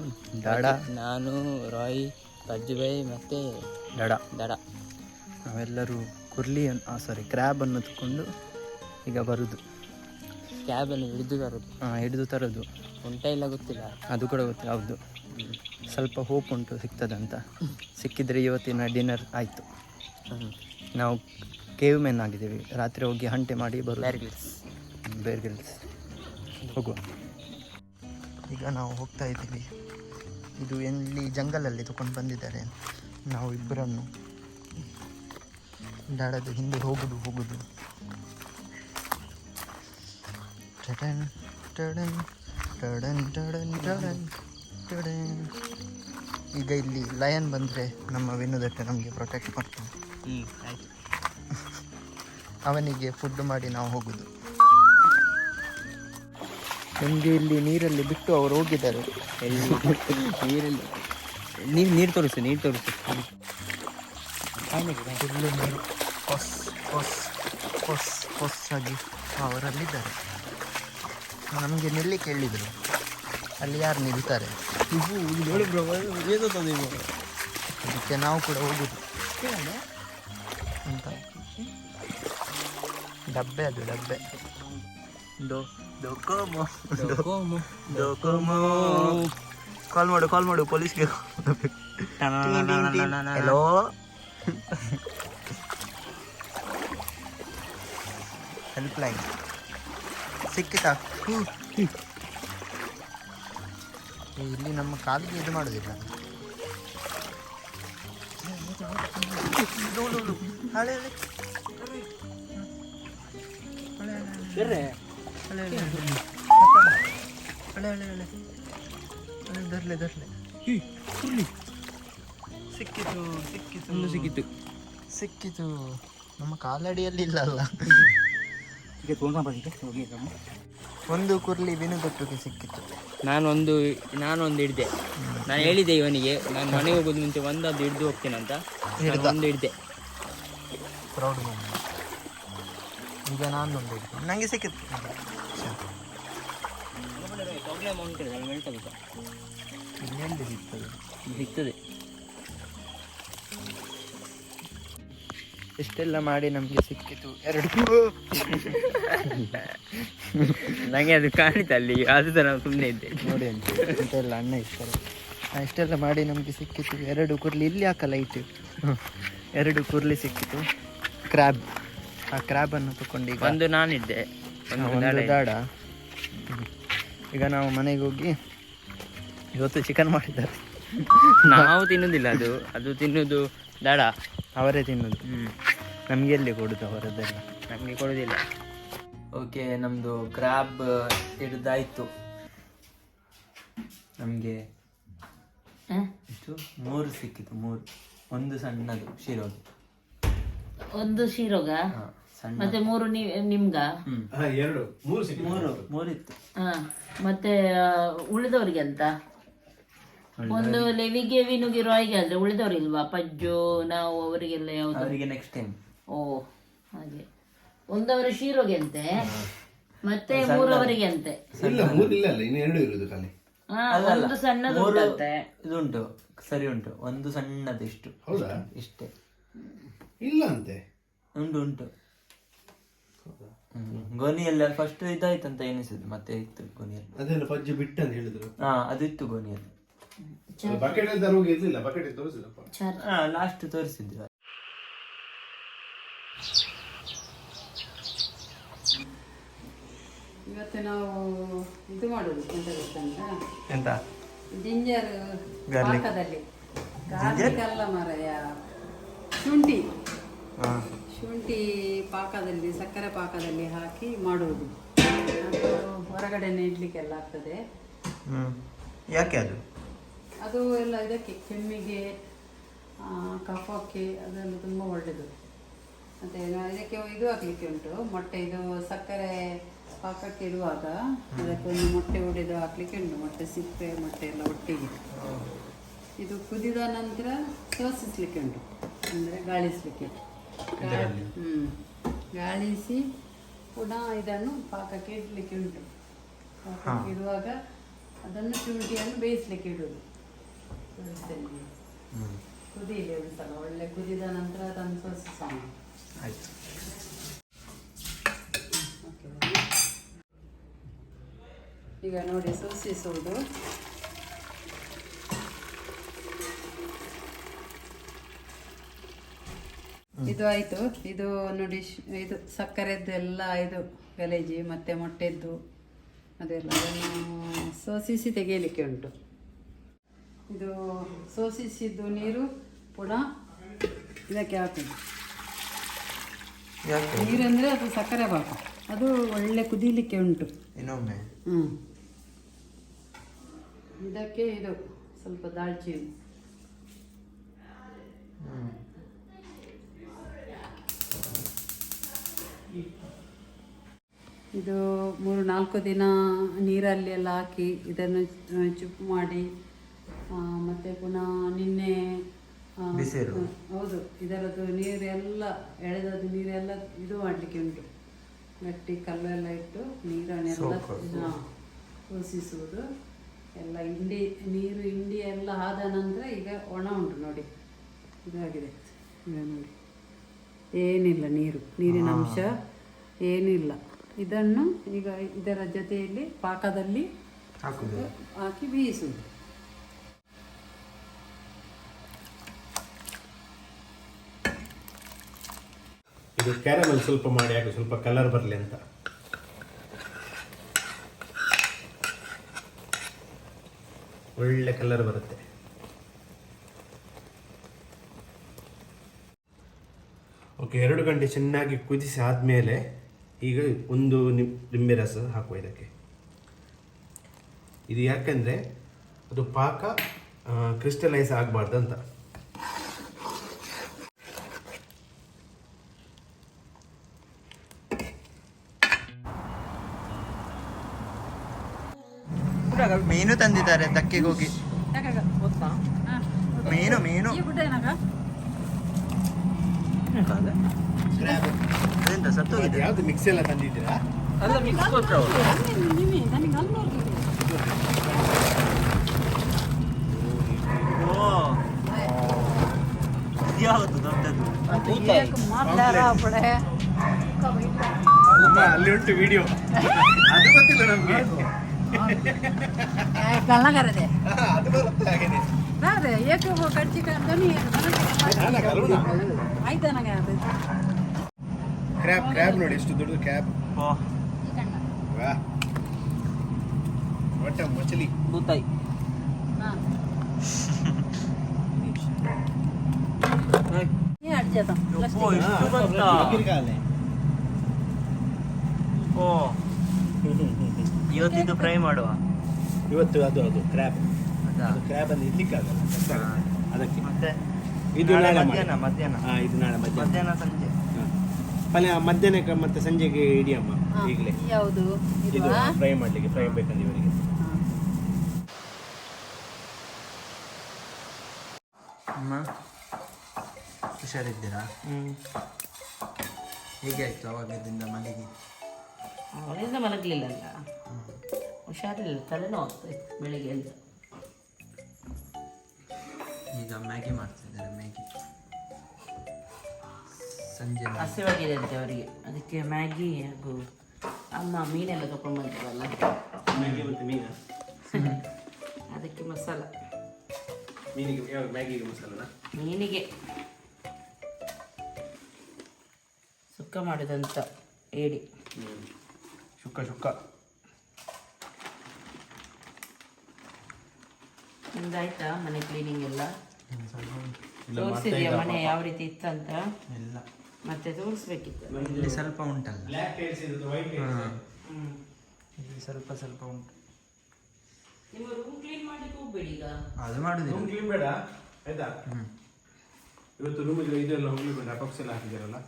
ಡಾಡ. ನಾನು ರಾಯ್ ರಜ್ಜುಬಾಯಿ ಮತ್ತು ದಡ ದಡ ನಾವೆಲ್ಲರೂ ಕುರ್ಲಿ ಸಾರಿ ಕ್ರ್ಯಾಬನ್ನು ತಗೊಂಡು ಈಗ ಬರೋದು. ಕ್ಯಾಬನ್ನು ಹಿಡಿದು ತರೋದು ಹಾಂ ಹಿಡಿದು ತರೋದು. ಉಂಟ ಇಲ್ಲ ಗೊತ್ತಿಲ್ಲ. ಅದು ಕೂಡ ಗೊತ್ತಿಲ್ಲ ಹೌದು. ಸ್ವಲ್ಪ ಹೋಪ್ ಉಂಟು ಸಿಗ್ತದಂತ. ಸಿಕ್ಕಿದ್ರೆ ಇವತ್ತಿನ ಡಿನ್ನರ್ ಆಯಿತು. ನಾವು ಕೇವ್ ಮೆನ್ ಆಗಿದ್ದೀವಿ. ರಾತ್ರಿ ಹೋಗಿ ಹಂಟೆ ಮಾಡಿ ಬರೋದು. ಬೇರ್ ಗಿಲ್ಸ್ ಬೇರ್ ಗಿಲ್ಸ್ ಹೋಗುವ. ಈಗ ನಾವು ಹೋಗ್ತಾ ಇದ್ದೀವಿ. ಇದು ಎಲ್ಲಿ ಜಂಗಲಲ್ಲಿ ತಗೊಂಡು ಬಂದಿದ್ದಾರೆ. ನಾವು ಇಬ್ಬರನ್ನು ಡಾಡದು ಹಿಂದೆ ಹೋಗುದು ಹೋಗುದು. ಟಡನ್ ಟಡನ್ ಟಡನ್ ಟಡನ್ ಟಡನ್ ಟಡನ್. ಈಗ ಇಲ್ಲಿ ಲಯನ್ ಬಂದರೆ ನಮ್ಮ ವಿನೋದಕ್ಕೆ ನಮಗೆ ಪ್ರೊಟೆಕ್ಟ್ ಮಾಡ್ತಾನೆ. ಅವನಿಗೆ ಫುಡ್ ಮಾಡಿ ನಾವು ಹೋಗುದು. ನಮಗೆ ಇಲ್ಲಿ ನೀರಲ್ಲಿ ಬಿಟ್ಟು ಅವರು ಹೋಗಿದ್ದಾರೆ. ನೀರಲ್ಲಿ ನೀರು ನೀರು ತೋರಿಸು ನೀರು ತೋರಿಸು. ಫುಲ್ಲು ನೀರು ಹೊಸ್ ಹೊಸ್ ಹೊಸ್ ಹೊಸ್ಸಾಗಿ ಅವರಲ್ಲಿದ್ದಾರೆ. ನಮಗೆ ನಿಲ್ಲಿ ಕೇಳಿದರು ಅಲ್ಲಿ ಯಾರು ನಿಲ್ತಾರೆ? ಅದಕ್ಕೆ ನಾವು ಕೂಡ ಹೋಗುದು. ಅಂತ. ಡಬ್ಬೆ ಅದು ಡಬ್ಬೆ. ದೋ ದೋಕೋಮೋ ದೋಕೋಮೋ ಕಾಲ್ ಮಾಡು ಕಾಲ್ ಮಾಡು ಪೊಲೀಸ್ಗೆ ಹಲೋ ಹೆಲ್ಪ್ ಲೈನ್ ಸಿಕ್ಕಿತಾ? ಇಲ್ಲಿ ನಮ್ಮ ಕಾಲಿಗೆ ಇದು ಮಾಡೋದಿಲ್ಲ. ಹಳೆ ಹಳೆ. ಸಿಕ್ಕಿತು ಸಿಕ್ಕಿತು. ಒಂದು ಸಿಕ್ಕಿತು ಸಿಕ್ಕಿತು. ನಮ್ಮ ಕಾಲಡಿಯಲ್ಲಿ ಇಲ್ಲ ಅಲ್ಲ. ಒಂದು ಕುರ್ಲಿ ವಿನುಗೊಟ್ಟಿಗೆ ಸಿಕ್ಕಿತು. ನಾನೊಂದು ನಾನೊಂದು ಹಿಡ್ದೆ. ನಾನು ಹೇಳಿದೆ ಇವನಿಗೆ ನಾನು ಮನೆಗೆ ಹೋಗೋದು ಮುಂಚೆ ಒಂದೊಂದು ಹಿಡ್ದು ಹೋಗ್ತೇನೆ ಅಂತ. ಒಂದು ಹಿಡ್ದೆ. Proud moment. ಈಗ ನಾನು ಒಂದು ಹಿಡ್ತೀನಿ ನನಗೆ ಸಿಕ್ಕಿತ್ತು ಇನ್ನೆಲ್ಲಿ ಸಿಗ್ತದೆ ಸಿಗ್ತದೆ ಇಷ್ಟೆಲ್ಲ ಮಾಡಿ ನಮಗೆ ಸಿಕ್ಕಿತು ಎರಡು. ನನಗೆ ಅದು ಕಾಣಿತ ಅಲ್ಲಿ ಅದು ಸಹ ನಾವು ಸುಮ್ಮನೆ ಇದ್ದೆ. ನೋಡಿ ಅಂತ ಅಂತೆಲ್ಲ ಅಣ್ಣ ಇರ್ತಾರೆ. ಇಷ್ಟೆಲ್ಲ ಮಾಡಿ ನಮಗೆ ಸಿಕ್ಕಿತು. ಎರಡು ಕುರ್ಲಿ ಇಲ್ಲಿ ಹಾಕಲ್ಲ ಲೈಟ್ ಎರಡು ಕುರ್ಲಿ ಸಿಕ್ಕಿತು. ಕ್ರ್ಯಾಬ್ ಆ ಕ್ರ್ಯಾಬನ್ನು ತಕೊಂಡು ಈಗ ಒಂದು ನಾನಿದ್ದೆ. ಒಂದು ಒಂದು ದಾಡ ಈಗ ನಾವು ಮನೆಗೆ ಹೋಗಿ ಇವತ್ತು ಚಿಕನ್ ಮಾಡಿದ್ದಾರೆ. ನಾವು ತಿನ್ನುದಿಲ್ಲ ಅದು. ಅದು ತಿನ್ನುದು ದಾಡ. ಅವರೇ ತಿನ್ನೋದು. ಹ್ಮ್. ನಮಗೆ ಎಲ್ಲಿ ಕೊಡುದು ಅವರದ್ದೆಲ್ಲ? ನಮಗೆ ಕೊಡುದಿಲ್ಲ. ಓಕೆ ನಮ್ಮದು ಕ್ರ್ಯಾಬ್ ಹಿಡ್ದಾಯ್ತು. ನಮಗೆ ಇಷ್ಟು ಮೂರು ಸಿಕ್ಕಿತು ಮೂರು. ಒಂದು ಸಣ್ಣದು ಶಿರೋಗ. ಒಂದು ಶಿರೋಗ? ಮತ್ತೆ ಮೂರು ನಿ- ನಿಮ್ಗ? ಎರಡು. ಮೂರು ಮೂರು ಮೂರಿತ್ತು. ಹಾ ಮತ್ತೆ ಉಳಿದವ್ರಿಗೆ ಅಂತ ಒಂದು ಲೆವಿಗೆ ವಿನುಗೆ ರಾಯ್ಗೆ ಆದ್ರೆ ಉಳಿದವ್ರಿಲ್ವಾ? ಪಜ್ಜು ನಾವು ಅವರಿಗೆಲ್ಲ ಯಾವ್ದು? ಅವರಿಗೆ ನೆಕ್ಸ್ಟ್ ಟೈಮ್ ಓ ಹಾಗೆ. ಒಂದವರು ಶೀರೋಗೆ ಅಂತೆ ಮತ್ತೆ ಮೂರವರಿಗೆ ಅಂತೆ ಇಲ್ಲ ಮೂರು ಇಲ್ಲ ಅಲ್ಲ ಇನ್ನು ಎರಡು ಇರುದು ಖಾಲಿ. ಹಾ ಒಂದು ಸಣ್ಣದು ಉಂಟಂತೆ. ಇದುಂಟು ಸರಿ ಉಂಟು. ಒಂದು ಸಣ್ಣದು ಇಷ್ಟು ಹೌದಾ? ಇಷ್ಟೇ. ಇಲ್ಲ ಅಂತೆ. ಉಂಟು ಉಂಟು. ಗೋನಿಯಲ್ಲಿ ಫಸ್ಟ್ ಇದಾಯ್ತಂತ ಎನಿಸಿದ್ರು ಮತ್ತೆ ಇತ್ತು ಗೋನಿಯಲ್ಲಿ ಅದೆಲ್ಲ ಫಜ್ಜಿ ಬಿಟ್ಟು ಅಂತ ಹೇಳಿದ್ರು. ಹಾ ಅದಿತ್ತು ಗೋನಿಯಲ್ಲಿ ಬಕೆಟ್ ಅಂತ ಹೋಗಿ ಇರ್ಲಿಲ್ಲ ಬಕೆಟ್ ತೋರಿಸಿದಪ್ಪ ಹಾ ಲಾಸ್ಟ್ ತೋರಿಸಿದ್ರು ಇವತ್ತು ನಾವು ಇದು ಮಾಡೋದು ಎಂತ ಗೊತ್ತಂತ ಎಂತ? ಜಿಂಜರ್. ಪಾಕದಲ್ಲಿ. ಗಾರ್ಲಿಕ್ ಅಲ್ಲ ಮಾರಯ್ಯ ಶುಂಠಿ. ಹಾ. ಶುಂಠಿ ಪಾಕದಲ್ಲಿ ಸಕ್ಕರೆ ಪಾಕದಲ್ಲಿ ಹಾಕಿ ಮಾಡುವುದು. ಹೊರಗಡೆ ಹೊರಗಡೆನೆ ಇಡ್ಲಿಕ್ಕೆಲ್ಲ ಆಗ್ತದೆ. ಹ್ಮ್. ಯಾಕೆ ಅದು? ಅದು ಎಲ್ಲ ಇದಕ್ಕೆ ಕೆಮ್ಮಿಗೆ ಆ, ಕಫಕ್ಕೆ ಅದೆಲ್ಲ ತುಂಬ ಒಳ್ಳೆಯದು ಮತ್ತು ಇದಕ್ಕೆ ಇದು ಹಾಕ್ಲಿಕ್ಕೆ ಉಂಟು. ಮೊಟ್ಟೆ ಇದು ಸಕ್ಕರೆ ಪಾಕಕ್ಕೆ ಇಡುವಾಗ ಅದಕ್ಕೆ ಒಂದು ಮೊಟ್ಟೆ ಒಡೆದು ಹಾಕ್ಲಿಕ್ಕೆ ಉಂಟು. ಮೊಟ್ಟೆ ಸಿಪ್ಪೆ ಮೊಟ್ಟೆ ಎಲ್ಲ ಒಟ್ಟಿಗೆ. ಇದು ಕುದಿದ ನಂತರ ಸೋಸಿಸ್ಲಿಕ್ಕೆ ಉಂಟು. ಅಂದರೆ ಗಾಳಿಸ್ಲಿಕ್ಕೆ. ಹ್ಞೂ ಗಾಳಿಸಿ ಪುನಃ ಇದನ್ನು ಪಾಕಕ್ಕೆ ಇಡಲಿಕ್ಕೆ ಉಂಟು. ಪಾಕಕ್ಕೆ ಇಡುವಾಗ ಅದನ್ನು ಶುಂಠಿಯನ್ನು ಬೇಯಿಸ್ಲಿಕ್ಕೆ ಇಡುವುದು ಕುದಿಲಿ ಕುದೀಲಿ ಒಂದು ಸಲ. ಒಳ್ಳೆ ಕುದಿದ ನಂತರ ಅದನ್ನು ಸೋಸಿ ಆಯ್ತು. ಓಕೆ. ಈಗ ನೋಡಿ ಸೋಸಿಸುವುದು. ಇದು ಆಯಿತು. ಇದು ನೋಡಿ ಇದು ಸಕ್ಕರೆದ್ದೆಲ್ಲ ಇದು ಗಲೇಜಿ ಮತ್ತು ಮೊಟ್ಟೆದ್ದು ಅದೆಲ್ಲ. ಅದನ್ನು ಸೋಸಿಸಿ ತೆಗೆಯಲಿಕ್ಕೆ ಉಂಟು. ಇದು ಸೋಸಿಸಿದ್ದು ನೀರು ಪುನಃ ಇದಕ್ಕೆ ಹಾಕುದು. ನೀರಂದ್ರೆ ಅದು ಸಕ್ಕರೆ ಪಾಕ. ಅದು ಒಳ್ಳೆ ಕುದೀಲಿಕ್ಕೆ ಉಂಟು. ಇನ್ನೊಮ್ಮೆ. ಹ್ಞೂ ಇದಕ್ಕೆ ಇದು ಸ್ವಲ್ಪ ದಾಲ್ಚಿನ್ನಿ. ಇದು ಮೂರು ನಾಲ್ಕು ದಿನ ನೀರಲ್ಲಿ ಎಲ್ಲ ಹಾಕಿ ಇದನ್ನು ಚುಪ್ ಚುಪ್ಪು ಮಾಡಿ ಮತ್ತೆ ಪುನಃ ನಿನ್ನೆ ಹೌದು ಇದರದ್ದು ನೀರೆಲ್ಲ ಎಳೆದದ್ದು ನೀರೆಲ್ಲ ಇದು ಮಾಡಲಿಕ್ಕೆ ಉಂಟು. ಗಟ್ಟಿ ಕಲ್ಲೆಲ್ಲ ಇಟ್ಟು ನೀರನ್ನೆಲ್ಲ ಕೂಸಿಸುವುದು ಸೋಸಿಸುವುದು. ಎಲ್ಲ ಹಿಂಡಿ ನೀರು ಹಿಂಡಿ ಎಲ್ಲ ಆದ ನಂತರ ಈಗ ಒಣ ಉಂಟು ನೋಡಿ. ಇದಾಗಿದೆ ನೋಡಿ. ಏನಿಲ್ಲ ನೀರು ನೀರಿನ ಅಂಶ ಏನಿಲ್ಲ. ಇದನ್ನು ಈಗ ಇದರ ಜೊತೆಯಲ್ಲಿ ಪಾಕದಲ್ಲಿ ಹಾಕುದು. ಹಾಕಿ ಬೇಯಿಸುವುದು ಇದು ಕ್ಯಾರಮಲ್ ಸ್ವಲ್ಪ ಮಾಡಿ ಹಾಕಿ ಸ್ವಲ್ಪ ಕಲರ್ ಬರಲಿ ಅಂತ. ಒಳ್ಳೆ ಕಲರ್ ಬರುತ್ತೆ. ಓಕೆ ಎರಡು ಗಂಟೆ ಚೆನ್ನಾಗಿ ಕುದಿಸಿ ಆದಮೇಲೆ ಈಗ ಒಂದು ನಿಮ್ ನಿಂಬೆ ರಸ ಹಾಕುವ ಇದಕ್ಕೆ. ಇದು ಯಾಕೆಂದರೆ ಅದು ಪಾಕ ಕ್ರಿಸ್ಟಲೈಸ್ ಆಗಬಾರ್ದು ಅಂತ. ಮೀನು ತಂದಿದ್ದಾರೆ ದಕ್ಕೆಗೆ ಹೋಗಿ. ಮೀನು ಮೀನು ಅದೆಂತ ಸತ್ತೋಗಿದೆ. ಯಾವುದು ಮಿಕ್ಸ್ ಎಲ್ಲ ತಂದಿದ್ದೀರಾ? ಅಲ್ಲ ಮಿಕ್ಸ್ ಕೊಟ್ಟರು ಯಾವುದು ದೊಡ್ಡದು? ಅಮ್ಮ ಅಲ್ಲಿ ಉಂಟು ವಿಡಿಯೋ ಅದು ಗೊತ್ತಿಲ್ಲ ನಮಗೆ. ಅದು ಬರುತ್ತೆ ಹಾಗೇನೆ. ನಾನಾ ನನಗೆ ಕ್ರ್ಯಾಬ್ ಕ್ರ್ಯಾಬ್ ನೋಡಿ ಎಷ್ಟು ದೊಡ್ಡದು ಕ್ಯಾಬ್ ಒಟ್ಟ ಮಚಲಿ ಕೂತಾಯಿ ಓ ಇಷ್ಟು ಬಂತಾ? ಓ. ಇವತ್ತಿದ್ದು ಫ್ರೈ ಮಾಡುವ. ಇವತ್ತು ಅದು ಅದು ಕ್ರ್ಯಾಬ್ ಕ್ರ್ಯಾಬ್ ಅಲ್ಲಿ ಇಡ್ಲಿಕ್ಕಾಗಲ್ಲ. ಅದಕ್ಕೆ. ಮತ್ತೆ? ಇದು ನಾಳೆ ನಾಳೆ ಮಧ್ಯಾಹ್ನ ಮಾಡಿ. ಮಧ್ಯಾಹ್ನ. ಹಾ ಇದು ನಾಳೆ ಮಧ್ಯಾಹ್ನ. ಮಧ್ಯಾಹ್ನ ಸಂಜೆ. ಹಾ. ಪಲ್ಯ ಮಧ್ಯಾಹ್ನಕ್ಕೆ ಮತ್ತೆ ಸಂಜೆಗೆ ಇಡಿ ಅಮ್ಮ ಈಗಲೇ. ಯಾವುದು? ಇದು ಫ್ರೈ ಮಾಡ್ಲಿಕ್ಕೆ ಫ್ರೈ ಬೇಕಂದ್ರೆ ಇವರಿಗೆ. ಅಮ್ಮ ಹುಷಾರಿದ್ದೀರಾ? ಹೇಗೆ ಆಯ್ತು ಅವಾಗದಿಂದ ಮನೆಗೆ ಅವರಿಂದ ಮಲಗಲಿಲ್ಲಲ್ಲ ಹುಷಾರಿಲ್ಲ ತಲೆನೋವು ಆಗ್ತಾಯಿತ್ತು ಬೆಳಿಗ್ಗೆ ಅಂತ ಈಗ ಮ್ಯಾಗಿ ಮಾಡ್ತಿದ್ದಾರೆ ಮ್ಯಾಗಿ. ಸಂಜೆ. ಹಸಿವಾಗಿದೆ ಅಂತೆ ಅವರಿಗೆ. ಅದಕ್ಕೆ ಮ್ಯಾಗಿ ಹಾಗೂ ಅಮ್ಮ ಮೀನೆಲ್ಲ ತಗೊಂಡು ಬಂದಿರಲ್ಲ ಮ್ಯಾಗಿ ಮತ್ತೆ ಮೀನ? ಅದಕ್ಕೆ ಮಸಾಲ. ಮೀನಿಗೆ ಯಾವ ಮ್ಯಾಗಿಗೆ ಮಸಾಲನ? ಮೀನಿಗೆ. ಸುಕ್ಕ ಮಾಡಿದಂತ ಏಡಿ. ಶುಕ್ಕ ಶುಕ್ಕ ನಿಮ್ದಾಯ್ತಾ ಮನೆ ಕ್ಲೀನಿಂಗ್ ಎಲ್ಲ? ಹ್ಮ್, ಸ್ವಲ್ಪ ಉಂಟು. ತೋರಿಸಿದ್ಯಾ ಮನೆ ಯಾವ ರೀತಿ ಇತ್ತಂತ? ಇಲ್ಲ. ಮತ್ತೆ ತೋರಿಸ್ಬೇಕಿತ್ತು. ಇಲ್ಲಿ ಸ್ವಲ್ಪ ಉಂಟಲ್ಲ. ಇಲ್ಲಿ ಸ್ವಲ್ಪ ಸ್ವಲ್ಪ ಉಂಟು. ನಿಮ್ಮ ರೂಮ್ ಕ್ಲೀನ್ ಮಾಡ್ಲಿಕ್ಕೆ ಹೋಗ್ಬೇಡಿ ಈಗ. ಅದು ಮಾಡುದಿಲ್ಲ. ರೂಮ್ ಕ್ಲೀನ್ ಬೇಡ ಆಯ್ತಾ. ಇವತ್ತು ಇಲ್ಲ ಇದೆಲ್ಲ ಹೋಗ್ಲಿಕ್ಕೆ ಅಪಾಕ್ಸ್ ಎಲ್ಲ ಹಾಕಿದಾರಲ್ಲ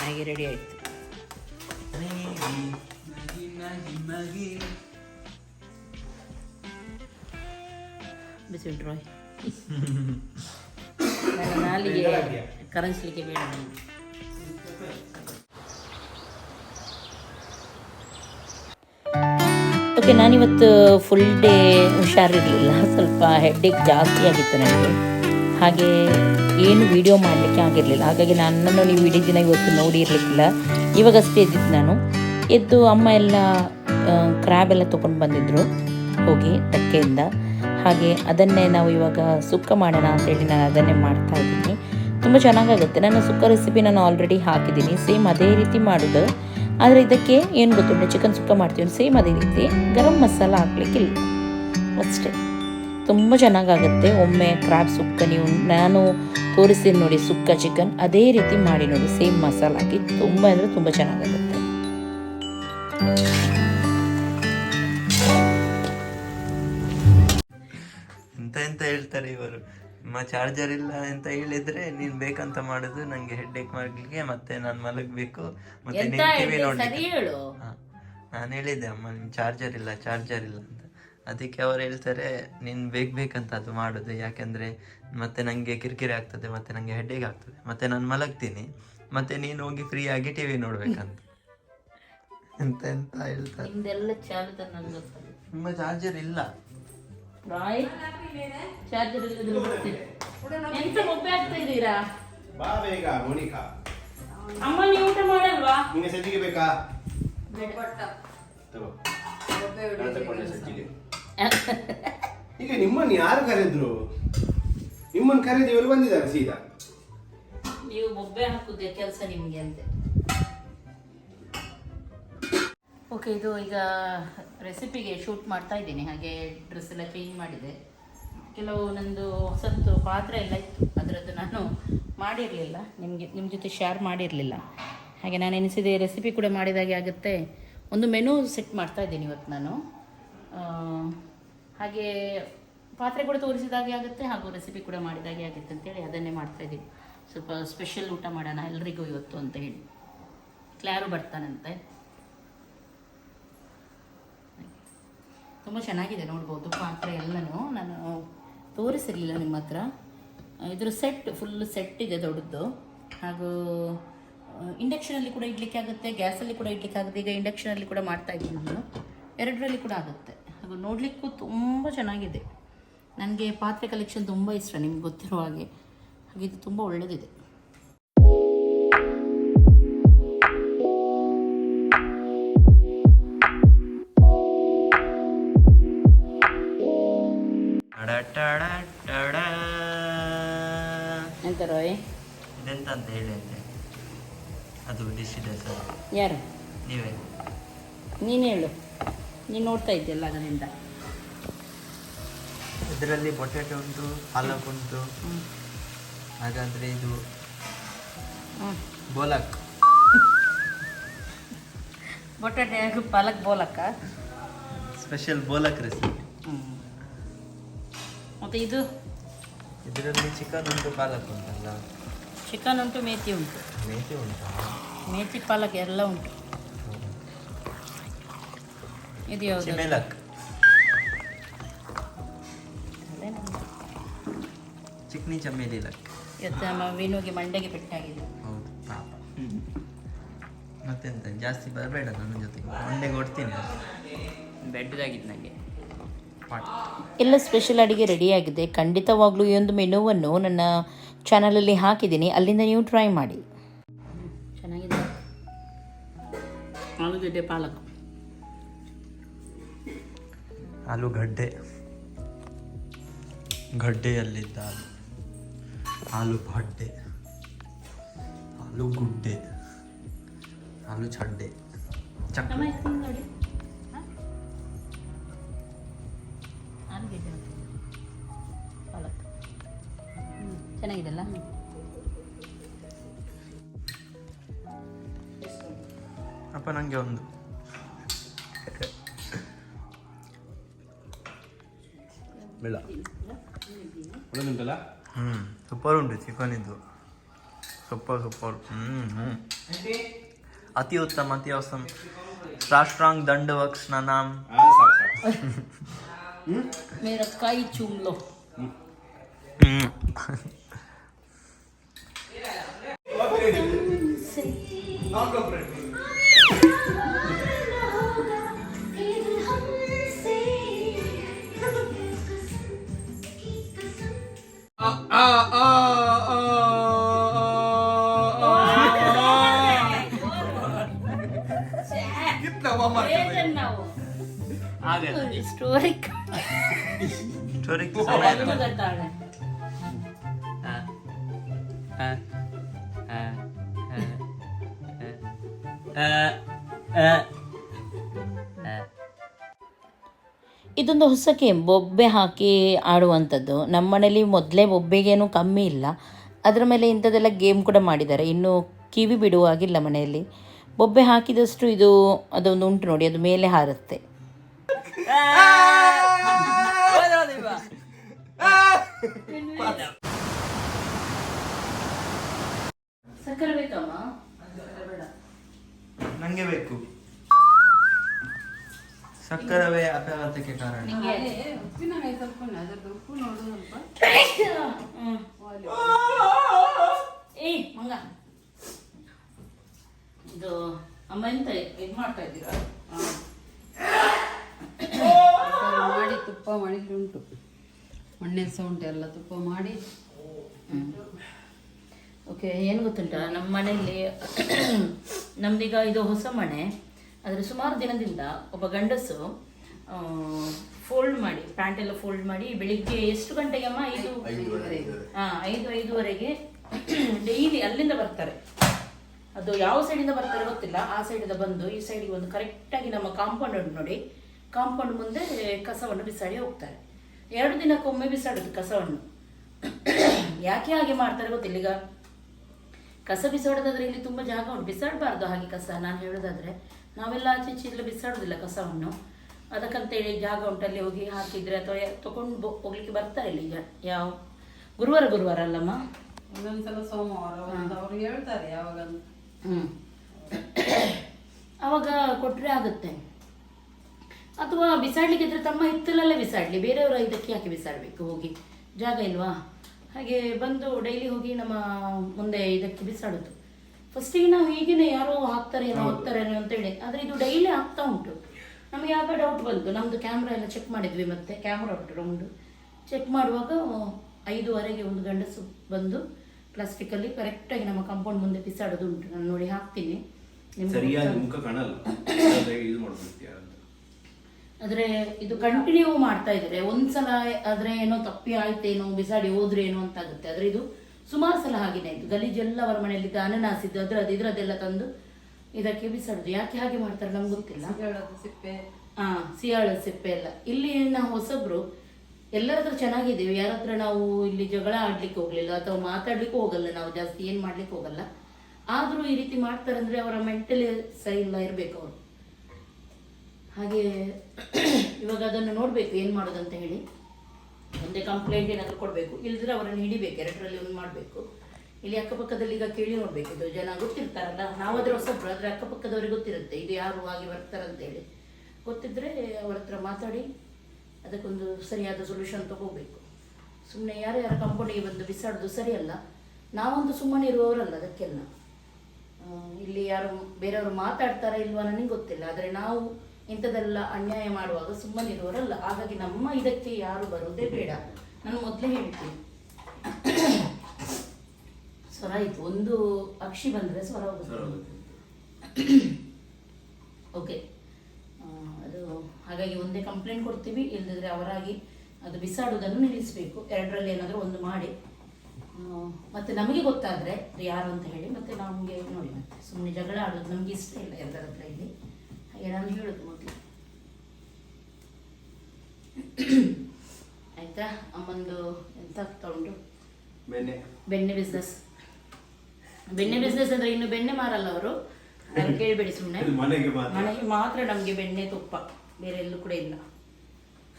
ಹಾಗೆ ರೆಡಿ ಆಯ್ತು. ಬಿಸಿ ಉಂಟು ರಾಯ್ ನನ್ನ ನಾಲಿಗೆ ಕರಗಿಸ್ಲಿಕ್ಕೆ ಬೇಡ. ಓಕೆ ನಾನಿವತ್ತು ಫುಲ್ ಡೇ ಹುಷಾರಿರಲಿಲ್ಲ. ಸ್ವಲ್ಪ ಹೆಡ್ಡೇಕ್ ಜಾಸ್ತಿ ಆಗಿತ್ತು ನನಗೆ. ಹಾಗೆ ಏನು ವಿಡಿಯೋ ಮಾಡಲಿಕ್ಕೆ ಆಗಿರಲಿಲ್ಲ. ಹಾಗಾಗಿ ನನ್ನನ್ನು ನೀವು ಇಡೀ ದಿನ ಇವತ್ತು ನೋಡಿರಲಿಕ್ಕಿಲ್ಲ. ಇವಾಗಷ್ಟೇ ಇದ್ದಿದ್ದು ನಾನು. ಎದ್ದು ಅಮ್ಮ ಎಲ್ಲ ಕ್ರ್ಯಾಬ್ ಎಲ್ಲ ತೊಗೊಂಡು ಬಂದಿದ್ದರು ಹೋಗಿ ತಕ್ಕೆಯಿಂದ ಹಾಗೆ ಅದನ್ನೇ ನಾವು ಇವಾಗ ಸುಕ್ಕ ಮಾಡೋಣ ಅಂತೇಳಿ ನಾನು ಅದನ್ನೇ ಮಾಡ್ತಾ ಇದ್ದೀನಿ. ತುಂಬ ಚೆನ್ನಾಗಾಗುತ್ತೆ. ನನ್ನ ಸುಕ್ಕ ರೆಸಿಪಿ ನಾನು ಆಲ್ರೆಡಿ ಹಾಕಿದ್ದೀನಿ. ಸೇಮ್ ಅದೇ ರೀತಿ ಮಾಡೋದು. ಆದರೆ ಇದಕ್ಕೆ ಏನು ಗೊತ್ತುಂಟು ಚಿಕನ್ ಸುಕ್ಕ ಮಾಡ್ತೀವಿ ಸೇಮ್ ಅದೇ ರೀತಿ ಗರಂ ಮಸಾಲ ಹಾಕ್ಲಿಕ್ಕಿಲ್ಲ ಅಷ್ಟೇ. ತುಂಬ ಚೆನ್ನಾಗಾಗುತ್ತೆ. ಒಮ್ಮೆ ಕ್ರಾಬ್ ಸುಕ್ಕ ನೀವು, ನಾನು ತೋರಿಸ್ತೀನಿ ನೋಡಿ ಸುಕ್ಕ ಚಿಕನ್ ಅದೇ ರೀತಿ ಮಾಡಿ ನೋಡಿ. ಸೇಮ್ ಮಸಾಲ ಹಾಕಿ ತುಂಬ ಅಂದರೆ ತುಂಬ ಚೆನ್ನಾಗಾಗುತ್ತೆ. ಎಂತ ಎಂತ ಹೇಳ್ತಾರೆ ಇವರು? ನಿಮ್ಮ ಚಾರ್ಜರ್ ಇಲ್ಲ ಅಂತ ಹೇಳಿದ್ರೆ ನೀನ್ ಬೇಕಂತ ಮಾಡುದು ನಂಗೆ ಹೆಡ್ ಏಕ್ ಮಾಡ್ಲಿಕ್ಕೆ ಮತ್ತೆ ನಾನ್ ಮಲಗ್ಬೇಕು. ಮತ್ತೆ ನೀನ್ ಟಿವಿ ನೋಡ್ಲಿಕ್ಕೆ. ಹಾ. ನಾನು ಹೇಳಿದ್ದೆ ಅಮ್ಮ ನಿಮ್ ಚಾರ್ಜರ್ ಇಲ್ಲ ಚಾರ್ಜರ್ ಇಲ್ಲ ಅಂತ. ಅದಕ್ಕೆ ಅವ್ರು ಹೇಳ್ತಾರೆ ನೀನ್ ಬೇಕ್ ಬೇಕಂತ ಅದು ಮಾಡುದು. ಯಾಕಂದ್ರೆ ಮತ್ತೆ ನಂಗೆ ಕಿರಿಕಿರಿ ಆಗ್ತದೆ ಮತ್ತೆ ನಂಗೆ ಹೆಡ್ಡೇಕ್ ಆಗ್ತದೆ. ಮತ್ತೆ ನಾನು ಮಲಗ್ತೀನಿ ಮತ್ತೆ ನೀನು ಹೋಗಿ ಫ್ರೀ ಆಗಿ ಟಿವಿ ನೋಡ್ಬೇಕಂತ. ಎಂತ ಎಂತ ಹೇಳ್ತಾರೆ? ನಿಮ್ದೆಲ್ಲ ಚಾರ್ಜರ್ ನನಗೆ ನಿಮ್ಮ ಚಾರ್ಜರ್ ಇಲ್ಲ. ರಾಯ್ ಚಾರ್ಜರ್ ಇಲ್ಲದ್ರೆ ಬರ್ತೀನಿ ಎಂತ ಆಗ್ತಾ ಇದ್ದೀರಾ? ಬಾ ಬೇಗ ಮೋನಿಕಾ. ಅಮ್ಮ ನೀವು ಊಟ ಮಾಡಲ್ವಾ? ನಿಮಗೆ ಸಜ್ಜಿಗೆ ಬೇಕಾ? ತಗೋ. ನಾನು ತಗೊಂಡೆ ಸಜ್ಜಿಗೆ. ಈಗ ನಿಮ್ಮನ್ನು ಯಾರು ಕರೆದ್ರು? ನಿಮ್ಮನ್ನು ಕರೆದು ಇವರು ಬಂದಿದ್ದಾರೆ ಸೀದಾ. ನೀವು ಬೊಬ್ಬೆ ಹಾಕುದೇ ಕೆಲಸ ನಿಮಗೆ ಅಂತೆ. ಓಕೆ ಇದು ಈಗ ರೆಸಿಪಿಗೆ ಶೂಟ್ ಮಾಡ್ತಾ ಇದ್ದೀನಿ. ಹಾಗೆ ಡ್ರೆಸ್ ಎಲ್ಲ ಚೇಂಜ್ ಮಾಡಿದೆ. ಕೆಲವು ನಂದು ಹೊಸತ್ತು ಪಾತ್ರೆ ಎಲ್ಲ ಇತ್ತು. ಅದರದ್ದು ನಾನು ಮಾಡಿರಲಿಲ್ಲ. ನಿಮಗೆ ನಿಮ್ಮ ಜೊತೆ ಶೇರ್ ಮಾಡಿರಲಿಲ್ಲ. ಹಾಗೆ ನಾನು ಎನಿಸಿದೆ ರೆಸಿಪಿ ಕೂಡ ಮಾಡಿದಾಗೆ ಆಗುತ್ತೆ. ಒಂದು ಮೆನು ಸೆಟ್ ಮಾಡ್ತಾ ಇದ್ದೀನಿ ಇವತ್ತು ನಾನು. ಹಾಗೆ ಪಾತ್ರೆ ಕೂಡ ತೋರಿಸಿದಾಗೆ ಆಗುತ್ತೆ ಹಾಗೂ ರೆಸಿಪಿ ಕೂಡ ಮಾಡಿದಾಗೆ ಆಗುತ್ತೆ ಅಂತೇಳಿ ಅದನ್ನೇ ಮಾಡ್ತಾ ಇದ್ದೀನಿ. ಸ್ವಲ್ಪ ಸ್ಪೆಷಲ್ ಊಟ ಮಾಡೋಣ ಎಲ್ರಿಗೂ ಇವತ್ತು ಅಂತ ಹೇಳಿ. ಕ್ಲಾರು ಬರ್ತಾನಂತೆ. ತುಂಬ ಚೆನ್ನಾಗಿದೆ ನೋಡ್ಬೋದು. ಪಾತ್ರೆ ಎಲ್ಲನೂ ನಾನು ತೋರಿಸಿರಲಿಲ್ಲ ನಿಮ್ಮ ಹತ್ರ. ಇದ್ರ ಸೆಟ್ ಫುಲ್ ಸೆಟ್ ಇದೆ ದೊಡ್ಡದು ಹಾಗೂ ಇಂಡಕ್ಷನಲ್ಲಿ ಕೂಡ ಇಡ್ಲಿಕ್ಕೆ ಆಗುತ್ತೆ ಗ್ಯಾಸಲ್ಲಿ ಕೂಡ ಇಡ್ಲಿಕ್ಕೆ ಆಗುತ್ತೆ. ಈಗ ಇಂಡಕ್ಷನಲ್ಲಿ ಕೂಡ ಮಾಡ್ತಾ ಇದ್ದೀನಿ ನಾನು. ಎರಡರಲ್ಲಿ ಕೂಡ ಆಗುತ್ತೆ. ಹಾಗೂ ನೋಡಲಿಕ್ಕೂ ತುಂಬ ಚೆನ್ನಾಗಿದೆ. ನನಗೆ ಪಾತ್ರೆ ಕಲೆಕ್ಷನ್ ತುಂಬ ಇಷ್ಟ ನಿಮ್ಗೆ ಗೊತ್ತಿರೋ ಹಾಗೆ. ಹಾಗೆ ಇದು ತುಂಬ ಒಳ್ಳೆಯದಿದೆ ಎಂತ ರಾಯ್? ಇದೆಂತ ಅಂತ ಹೇಳಿ ಅಂತೆ. ಅದು ಡಿಶ್ ಇದೆ ಸರ್. ಯಾರು? ನೀವೇ. ನೀನು ಹೇಳು. ನೀನು ನೋಡ್ತಾ ಇದ್ದೆಲ್ಲ ಅದರಿಂದ. ಇದರಲ್ಲಿ ಬಟಾಟೆ ಉಂಟು ಪಾಲಕ್ ಉಂಟು. ಹಾಗಾದರೆ ಇದು ಹ್ಞೂ ಬೋಲಕ್. ಬಟಾಟೆ ಪಾಲಕ್ ಬೋಲಕ್ಕ? Special ಬೋಲಕ್ recipe. ಮತ್ತು ಇದು? ಇದರಲ್ಲಿ ಚಿಕನ್ ಉಂಟು ಪಾಲಕ್ ಉಂಟಲ್ಲ? ಚಿಕನ್ ಉಂಟು ಮೇತಿ ಉಂಟು. ಮೇತಿ ಉಂಟು? ಮೇತಿ ಪಾಲಕ್ ಎಲ್ಲ ಉಂಟು. ಇದು ಯಾವುದು? ಚಿಮೆಲಕ್ ಚಿಕ್ನಿ ಚಮೇಲಿ ಲಕ್ ಇವತ್ತು ನಮ್ಮ ವಿನುಗೆ ಮಂಡೆಗೆ ಪೆಟ್ಟಾಗಿದೆ ಹೌದು ಪಾಪ. ಮತ್ತೆಂತ? ಜಾಸ್ತಿ ಬರಬೇಡ ನನ್ನ ಜೊತೆಗೆ ಮಂಡೆಗೆ ಕೊಡ್ತೀನಿ ಬೆಡ್ದಾಗಿತ್ತು ನನಗೆ ಎಲ್ಲ ಸ್ಪೆಷಲ್ ಅಡುಗೆ ರೆಡಿಯಾಗಿದೆ ಖಂಡಿತವಾಗ್ಲೂ ಈ ಒಂದು ಮೆನುವನ್ನು ನನ್ನ ಚಾನಲಲ್ಲಿ ಹಾಕಿದ್ದೀನಿ. ಅಲ್ಲಿಂದ ನೀವು ಟ್ರೈ ಮಾಡಿ. ಚೆನ್ನಾಗಿದೆ. ಆಲೂಗಡ್ಡೆ ಪಾಲಕ್. ಆಲೂಗಡ್ಡೆ. ಗಡ್ಡೆಯಲ್ಲಿದ್ದ ಆಲು. ಆಲೂಗಡ್ಡೆ ಆಲೂಗುಡ್ಡೆ ಆಲೂ ಚಡ್ಡೆ. ಆಲೂಗಡ್ಡೆ ಪಾಲಕ್. ಚೆನ್ನಾಗಿದೆಲ್ಲ ಅಪ್ಪ ನನಗೆ ಒಂದು. ಬೆಳ್ಳ ಒಳ್ಳೆದುಂಟಲ್ಲ ಹ್ಞೂ ಸೂಪರ್ ಉಂಟು ಚಿಕನ್ ಇದು ಸೂಪರ್ ಸೂಪರ್. ಹ್ಞೂ ಹ್ಞೂ ಅತಿ ಉತ್ತಮ ಅತಿ ಅವಸಮ್ ಸ್ಟ್ರಾಂಗ್ ದಂಡ ವಕ್ಸ್ನ ನಾಮ್ मेरा कई चूम लो। कितना मामा आ गया। स्टोरी का। ಮೇರಾ ಕೈ ಚೂಮ್ ಲೋ ಹ್ಞೂ ಸ್ಟೋರಿ ಸ್ಟೋರಿ ಇದೊಂದು ಹೊಸ ಗೇಮ್ ಬೊಬ್ಬೆ ಹಾಕಿ ಆಡುವಂಥದ್ದು. ನಮ್ಮ ಮನೇಲಿ ಮೊದಲೇ ಬೊಬ್ಬೆಗೇನು ಕಮ್ಮಿ ಇಲ್ಲ. ಅದರ ಮೇಲೆ ಇಂಥದ್ದೆಲ್ಲ ಗೇಮ್ ಕೂಡ ಮಾಡಿದ್ದಾರೆ. ಇನ್ನು ಕಿವಿ ಬಿಡುವಾಗಿಲ್ಲ ಮನೆಯಲ್ಲಿ. ಬೊಬ್ಬೆ ಹಾಕಿದಷ್ಟು ಇದು ಅದೊಂದು ಉಂಟು ನೋಡಿ ಅದು ಮೇಲೆ ಹಾರುತ್ತೆ. ಸಕ್ಕರೆ ಬೇಕಮ್ಮ? ನಂಗೆ ಬೇಕು. ಸಕ್ಕರವೇ ಅಪಘಾತಕ್ಕೆ ಕಾರಣ. ಏ ಮಂಗ. ಇದು ಅಮ್ಮ ಎಂತ ಇದು ಮಾಡ್ತಾ ಇದ್ದೀರಾ? ಮಾಡಿ ತುಪ್ಪ ಮಾಡಿದ್ರೆ ಉಂಟು. ಒಣ್ಣೆ ಸೌಂಟು ಉಂಟು ಎಲ್ಲ ತುಪ್ಪ ಮಾಡಿ. ಓಕೆ ಏನು ಗೊತ್ತುಂಟಾ? ನಮ್ಮ ಮನೆಯಲ್ಲಿ ನಮ್ದೀಗ ಇದು ಹೊಸ ಮನೆ. ಆದರೆ ಸುಮಾರು ದಿನದಿಂದ ಒಬ್ಬ ಗಂಡಸು ಫೋಲ್ಡ್ ಮಾಡಿ ಪ್ಯಾಂಟ್ ಎಲ್ಲ ಫೋಲ್ಡ್ ಮಾಡಿ ಬೆಳಿಗ್ಗೆ ಎಷ್ಟು ಗಂಟೆಗೆ ಅಮ್ಮ ಐದು ಹಾಂ ಐದು ಐದುವರೆಗೆ ಡೈಲಿ ಅಲ್ಲಿಂದ ಬರ್ತಾರೆ. ಅದು ಯಾವ ಸೈಡಿಂದ ಬರ್ತಾರೆ ಗೊತ್ತಿಲ್ಲ. ಆ ಸೈಡಿಂದ ಬಂದು ಈ ಸೈಡಿಗೆ ಒಂದು ಕರೆಕ್ಟಾಗಿ ನಮ್ಮ ಕಾಂಪೌಂಡ್ ಉಂಟು ನೋಡಿ. ಕಾಂಪೌಂಡ್ ಮುಂದೆ ಕಸವನ್ನು ಬಿಸಾಡಿ ಹೋಗ್ತಾರೆ. ಎರಡು ದಿನಕ್ಕೊಮ್ಮೆ ಬಿಸಾಡೋದು ಕಸವನ್ನು. ಯಾಕೆ ಹಾಗೆ ಮಾಡ್ತಾರೆ ಗೊತ್ತಿಲ್ಲ. ಈಗ ಕಸ ಬಿಸಾಡೋದಾದ್ರೆ ಇಲ್ಲಿ ತುಂಬ ಜಾಗ ಉಂಟು. ಬಿಸಾಡಬಾರ್ದು ಹಾಗೆ ಕಸ. ನಾನು ಹೇಳೋದಾದ್ರೆ ನಾವೆಲ್ಲ ಆಚೆ ಈಚೆ ಬಿಸಾಡೋದಿಲ್ಲ ಕಸವನ್ನು. ಅದಕ್ಕಂತೇಳಿ ಜಾಗ ಉಂಟಲ್ಲಿ ಹೋಗಿ ಹಾಕಿದರೆ ಅಥವಾ ತಗೊಂಡು ಹೋಗ್ಲಿಕ್ಕೆ ಬರ್ತಾರೆ ಇಲ್ಲಿ ಯಾವ? ಗುರುವಾರ ಗುರುವಾರ ಅಲ್ಲಮ್ಮ? ಒಂದೊಂದ್ಸಲ ಸೋಮವಾರ ಅವರು ಹೇಳ್ತಾರೆ ಯಾವಾಗ. ಹ್ಞೂ ಅವಾಗ ಕೊಟ್ಟರೆ ಆಗುತ್ತೆ. ಅಥವಾ ಬಿಸಾಡ್ಲಿಕ್ಕೆ ಇದ್ರೆ ತಮ್ಮ ಹಿತ್ತಲಲ್ಲೇ ಬಿಸಾಡಲಿ ಬೇರೆಯವರ ಇದಕ್ಕೆ ಯಾಕೆ ಬಿಸಾಡಬೇಕು ಹೋಗಿ? ಜಾಗ ಇಲ್ವಾ? ಹಾಗೆ ಬಂದು ಡೈಲಿ ಹೋಗಿ ನಮ್ಮ ಮುಂದೆ ಇದಕ್ಕೆ ಬಿಸಾಡೋದು. ಫಸ್ಟಿಗೆ ನಾವು ಹೀಗೇನೆ ಯಾರೋ ಹಾಕ್ತಾರೇನೋ ಅಂತ ಹೇಳಿ. ಆದರೆ ಇದು ಡೈಲಿ ಆಗ್ತಾ ಉಂಟು. ನಮಗೆ ಯಾವಾಗ ಡೌಟ್ ಬಂತು. ನಮ್ಮದು ಕ್ಯಾಮ್ರಾ ಎಲ್ಲ ಚೆಕ್ ಮಾಡಿದ್ವಿ ಮತ್ತೆ ಕ್ಯಾಮ್ರಾ ಉಂಟು ರೌಂಡು ಚೆಕ್ ಮಾಡುವಾಗ ಐದುವರೆಗೆ ಒಂದು ಗಂಡಸು ಬಂದು ಪ್ಲಾಸ್ಟಿಕಲ್ಲಿ ಕರೆಕ್ಟಾಗಿ ನಮ್ಮ ಕಾಂಪೌಂಡ್ ಮುಂದೆ ಬಿಸಾಡೋದು ಉಂಟು. ನಾನು ನೋಡಿ ಹಾಕ್ತೀನಿ. ಸರಿಯಾಗಿ ಮುಖ ಕಾಣಲ್ಲ. ಇದು ಆದ್ರೆ ಇದು ಕಂಟಿನ್ಯೂ ಮಾಡ್ತಾ ಇದ್ದಾರೆ. ಒಂದ್ಸಲ ಆದ್ರೆ ಏನೋ ತಪ್ಪಿ ಆಯ್ತೇನೋ ಬಿಸಾಡಿ ಹೋದ್ರೇನೋ ಅಂತ ಆಗುತ್ತೆ ಆದ್ರೆ ಇದು ಸುಮಾರು ಸಲ ಹಾಗೇನೆ ಇದು. ಗಲೀಜೆಲ್ಲ ಅವರ ಮನೆಯಲ್ಲಿ ಅನನಾಸ್ ಇದ್ದು ಅದು ಇದ್ರದ್ದೆಲ್ಲ ತಂದು ಇದಕ್ಕೆ ಬಿಸಾಡುದು. ಯಾಕೆ ಹಾಗೆ ಮಾಡ್ತಾರೆ ನಮ್ಗೆ ಗೊತ್ತಿಲ್ಲ. ಸಿಪ್ಪೆ. ಹಾ ಸಿಯಾಳ ಸಿಪ್ಪೆ ಎಲ್ಲ. ಇಲ್ಲಿ ನಾವು ಹೊಸಬ್ರು ಎಲ್ಲರ ಹತ್ರ ಚೆನ್ನಾಗಿದ್ದೀವಿ. ಯಾರ ಹತ್ರ ನಾವು ಇಲ್ಲಿ ಜಗಳ ಆಡ್ಲಿಕ್ಕೆ ಹೋಗ್ಲಿಲ್ಲ ಅಥವಾ ಮಾತಾಡ್ಲಿಕ್ಕೂ ಹೋಗಲ್ಲ ನಾವು ಜಾಸ್ತಿ ಏನು ಮಾಡ್ಲಿಕ್ಕೆ ಹೋಗಲ್ಲ. ಆದ್ರೂ ಈ ರೀತಿ ಮಾಡ್ತಾರೆ ಅಂದರೆ ಅವರ ಮೆಂಟಲಿ ಸೈ ಇಲ್ಲ ಇರಬೇಕು ಅವರು. ಹಾಗೆ ಇವಾಗ ಅದನ್ನು ನೋಡ್ಬೇಕು ಮಾಡೋದು ಮಾಡೋದಂತ ಹೇಳಿ. ಒಂದೇ ಕಂಪ್ಲೇಂಟ್ ಏನಾದರೂ ಕೊಡಬೇಕು ಇಲ್ಲದ್ರೆ ಅವರನ್ನು ಹಿಡಿಬೇಕು, ಎರಡರಲ್ಲಿ ಒಂದು ಮಾಡಬೇಕು. ಇಲ್ಲಿ ಅಕ್ಕಪಕ್ಕದಲ್ಲಿ ಈಗ ಕೇಳಿ ನೋಡಬೇಕು, ಇದು ಜನ ಗೊತ್ತಿರ್ತಾರಲ್ಲ, ನಾವಾದರೆ ಹೊಸಬ್ರು ಆದರೆ ಅಕ್ಕಪಕ್ಕದವ್ರಿಗೆ ಗೊತ್ತಿರುತ್ತೆ, ಇದು ಯಾರು ಹಾಗೆ ಬರ್ತಾರಂತೇಳಿ ಗೊತ್ತಿದ್ದರೆ ಅವ್ರ ಹತ್ರ ಮಾತಾಡಿ, ಅದಕ್ಕೊಂದು ಸರಿಯಾದ ಸೊಲ್ಯೂಷನ್ ತಗೋಬೇಕು. ಸುಮ್ಮನೆ ಯಾರು ಯಾರು ಕಂಪನಿಗೆ ಬಂದು ಬಿಸಾಡೋದು ಸರಿಯಲ್ಲ ನಾವೊಂದು ಸುಮ್ಮನೆ ಇರುವವರಲ್ಲ ಅದಕ್ಕೆಲ್ಲ. ಇಲ್ಲಿ ಯಾರು ಬೇರೆಯವರು ಮಾತಾಡ್ತಾರಾ ಇಲ್ವಾ ನನಗೆ ಗೊತ್ತಿಲ್ಲ, ಆದರೆ ನಾವು ಇಂಥದ್ದೆಲ್ಲ ಅನ್ಯಾಯ ಮಾಡುವಾಗ ಸುಮ್ಮನೆ ಇರೋರಲ್ಲ. ಹಾಗಾಗಿ ನಮ್ಮ ಇದಕ್ಕೆ ಯಾರು ಬರೋದೇ ಬೇಡ. ನಾನು ಮೊದಲೇ ಹೇಳ್ತೀನಿ. ಸ್ವರ ಇತ್ತು ಒಂದು ಅಕ್ಷಿ ಬಂದರೆ ಸ್ವರ ಹೋಗುತ್ತೆ. ಓಕೆ ಅದು ಹಾಗಾಗಿ ಒಂದೇ ಕಂಪ್ಲೇಂಟ್ ಕೊಡ್ತೀವಿ. ಇಲ್ಲದಿದ್ರೆ ಅವರಾಗಿ ಅದು ಬಿಸಾಡೋದನ್ನು ನಿಲ್ಲಿಸಬೇಕು. ಎರಡರಲ್ಲಿ ಏನಾದರೂ ಒಂದು ಮಾಡಿ. ಮತ್ತೆ ನಮಗೆ ಗೊತ್ತಾದರೆ ಯಾರು ಅಂತ ಹೇಳಿ ಮತ್ತೆ ನಮಗೆ ನೋಡಿ ಮತ್ತೆ. ಸುಮ್ಮನೆ ಜಗಳ ಆಡೋದು ನಮಗೆ ಇಷ್ಟ ಇಲ್ಲ ಎಲ್ಲರ ಹತ್ರ ಇಲ್ಲಿ. ಹಾಗೆ ನಾನು ಹೇಳೋದು ಮೊದಲು ಆಯ್ತಾ? ಅಮ್ಮಂದು ಎಂತ ಆಗ್ತಾ ಉಂಟು ಬೆನ್ನೆ ಬೆಣ್ಣೆ ಬಿಸ್ನೆಸ್ ಬೆಣ್ಣೆ ಬಿಸ್ನೆಸ್ ಅಂದ್ರೆ ಇನ್ನು ಬೆಣ್ಣೆ ಮಾರಲ್ಲ ಅವರು? ಅವ್ರು ಕೇಳಬೇಡಿ ಸುಮ್ಮನೆ ಮನೆಗೆ ಮಾತ್ರ. ನಮಗೆ ಬೆಣ್ಣೆ ತುಪ್ಪ. ಬೇರೆ ಎಲ್ಲೂ ಕೂಡ ಇಲ್ಲ.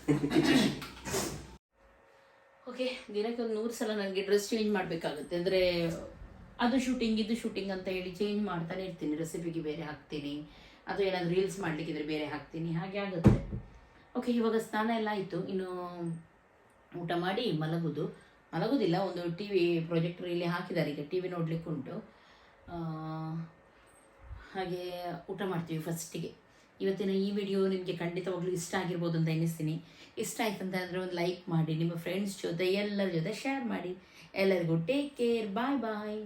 ಓಕೆ ದಿನಕ್ಕೆ ಒಂದು ನೂರು ಸಲ ನನಗೆ ಡ್ರೆಸ್ ಚೇಂಜ್ ಮಾಡಬೇಕಾಗುತ್ತೆ. ಅಂದ್ರೆ ಅದು ಶೂಟಿಂಗ್ ಇದು ಶೂಟಿಂಗ್ ಅಂತ ಹೇಳಿ ಚೇಂಜ್ ಮಾಡ್ತಾನೆ ಇರ್ತೀನಿ. ರೆಸಿಪಿಗೆ ಬೇರೆ ಹಾಕ್ತೀನಿ. ಅಥವಾ ಏನಾದ್ರು ರೀಲ್ಸ್ ಮಾಡಲಿಕ್ಕಿದ್ರೆ ಬೇರೆ ಹಾಕ್ತೀನಿ. ಹಾಗೆ ಆಗುತ್ತೆ. ಓಕೆ ಇವಾಗ ಸ್ನಾನ ಎಲ್ಲ ಆಯಿತು. ಇನ್ನು ಊಟ ಮಾಡಿ ಮಲಗುದು. ಮಲಗೋದಿಲ್ಲ, ಒಂದು ಟಿ ವಿ ಪ್ರೊಜೆಕ್ಟರ್ ಇಲ್ಲಿ ಹಾಕಿದ್ದಾರೆ. ಈಗ ಟಿ ವಿ ನೋಡಲಿಕ್ಕೆ ಉಂಟು. ಹಾಗೆ ಊಟ ಮಾಡ್ತೀವಿ ಫಸ್ಟಿಗೆ ಇವತ್ತಿನ ಈ ವಿಡಿಯೋ ನಿಮಗೆ ಖಂಡಿತವಾಗ್ಲೂ ಇಷ್ಟ ಆಗಿರ್ಬೋದು ಅಂತ ಎನಿಸ್ತೀನಿ ಇಷ್ಟ ಆಯ್ತು ಅಂತ ಒಂದು ಲೈಕ್ ಮಾಡಿ, ನಿಮ್ಮ ಫ್ರೆಂಡ್ಸ್ ಜೊತೆ, ಎಲ್ಲರ ಜೊತೆ ಶೇರ್ ಮಾಡಿ. ಎಲ್ಲರಿಗೂ ಟೇಕ್ ಕೇರ್ ಬಾಯ್ ಬಾಯ್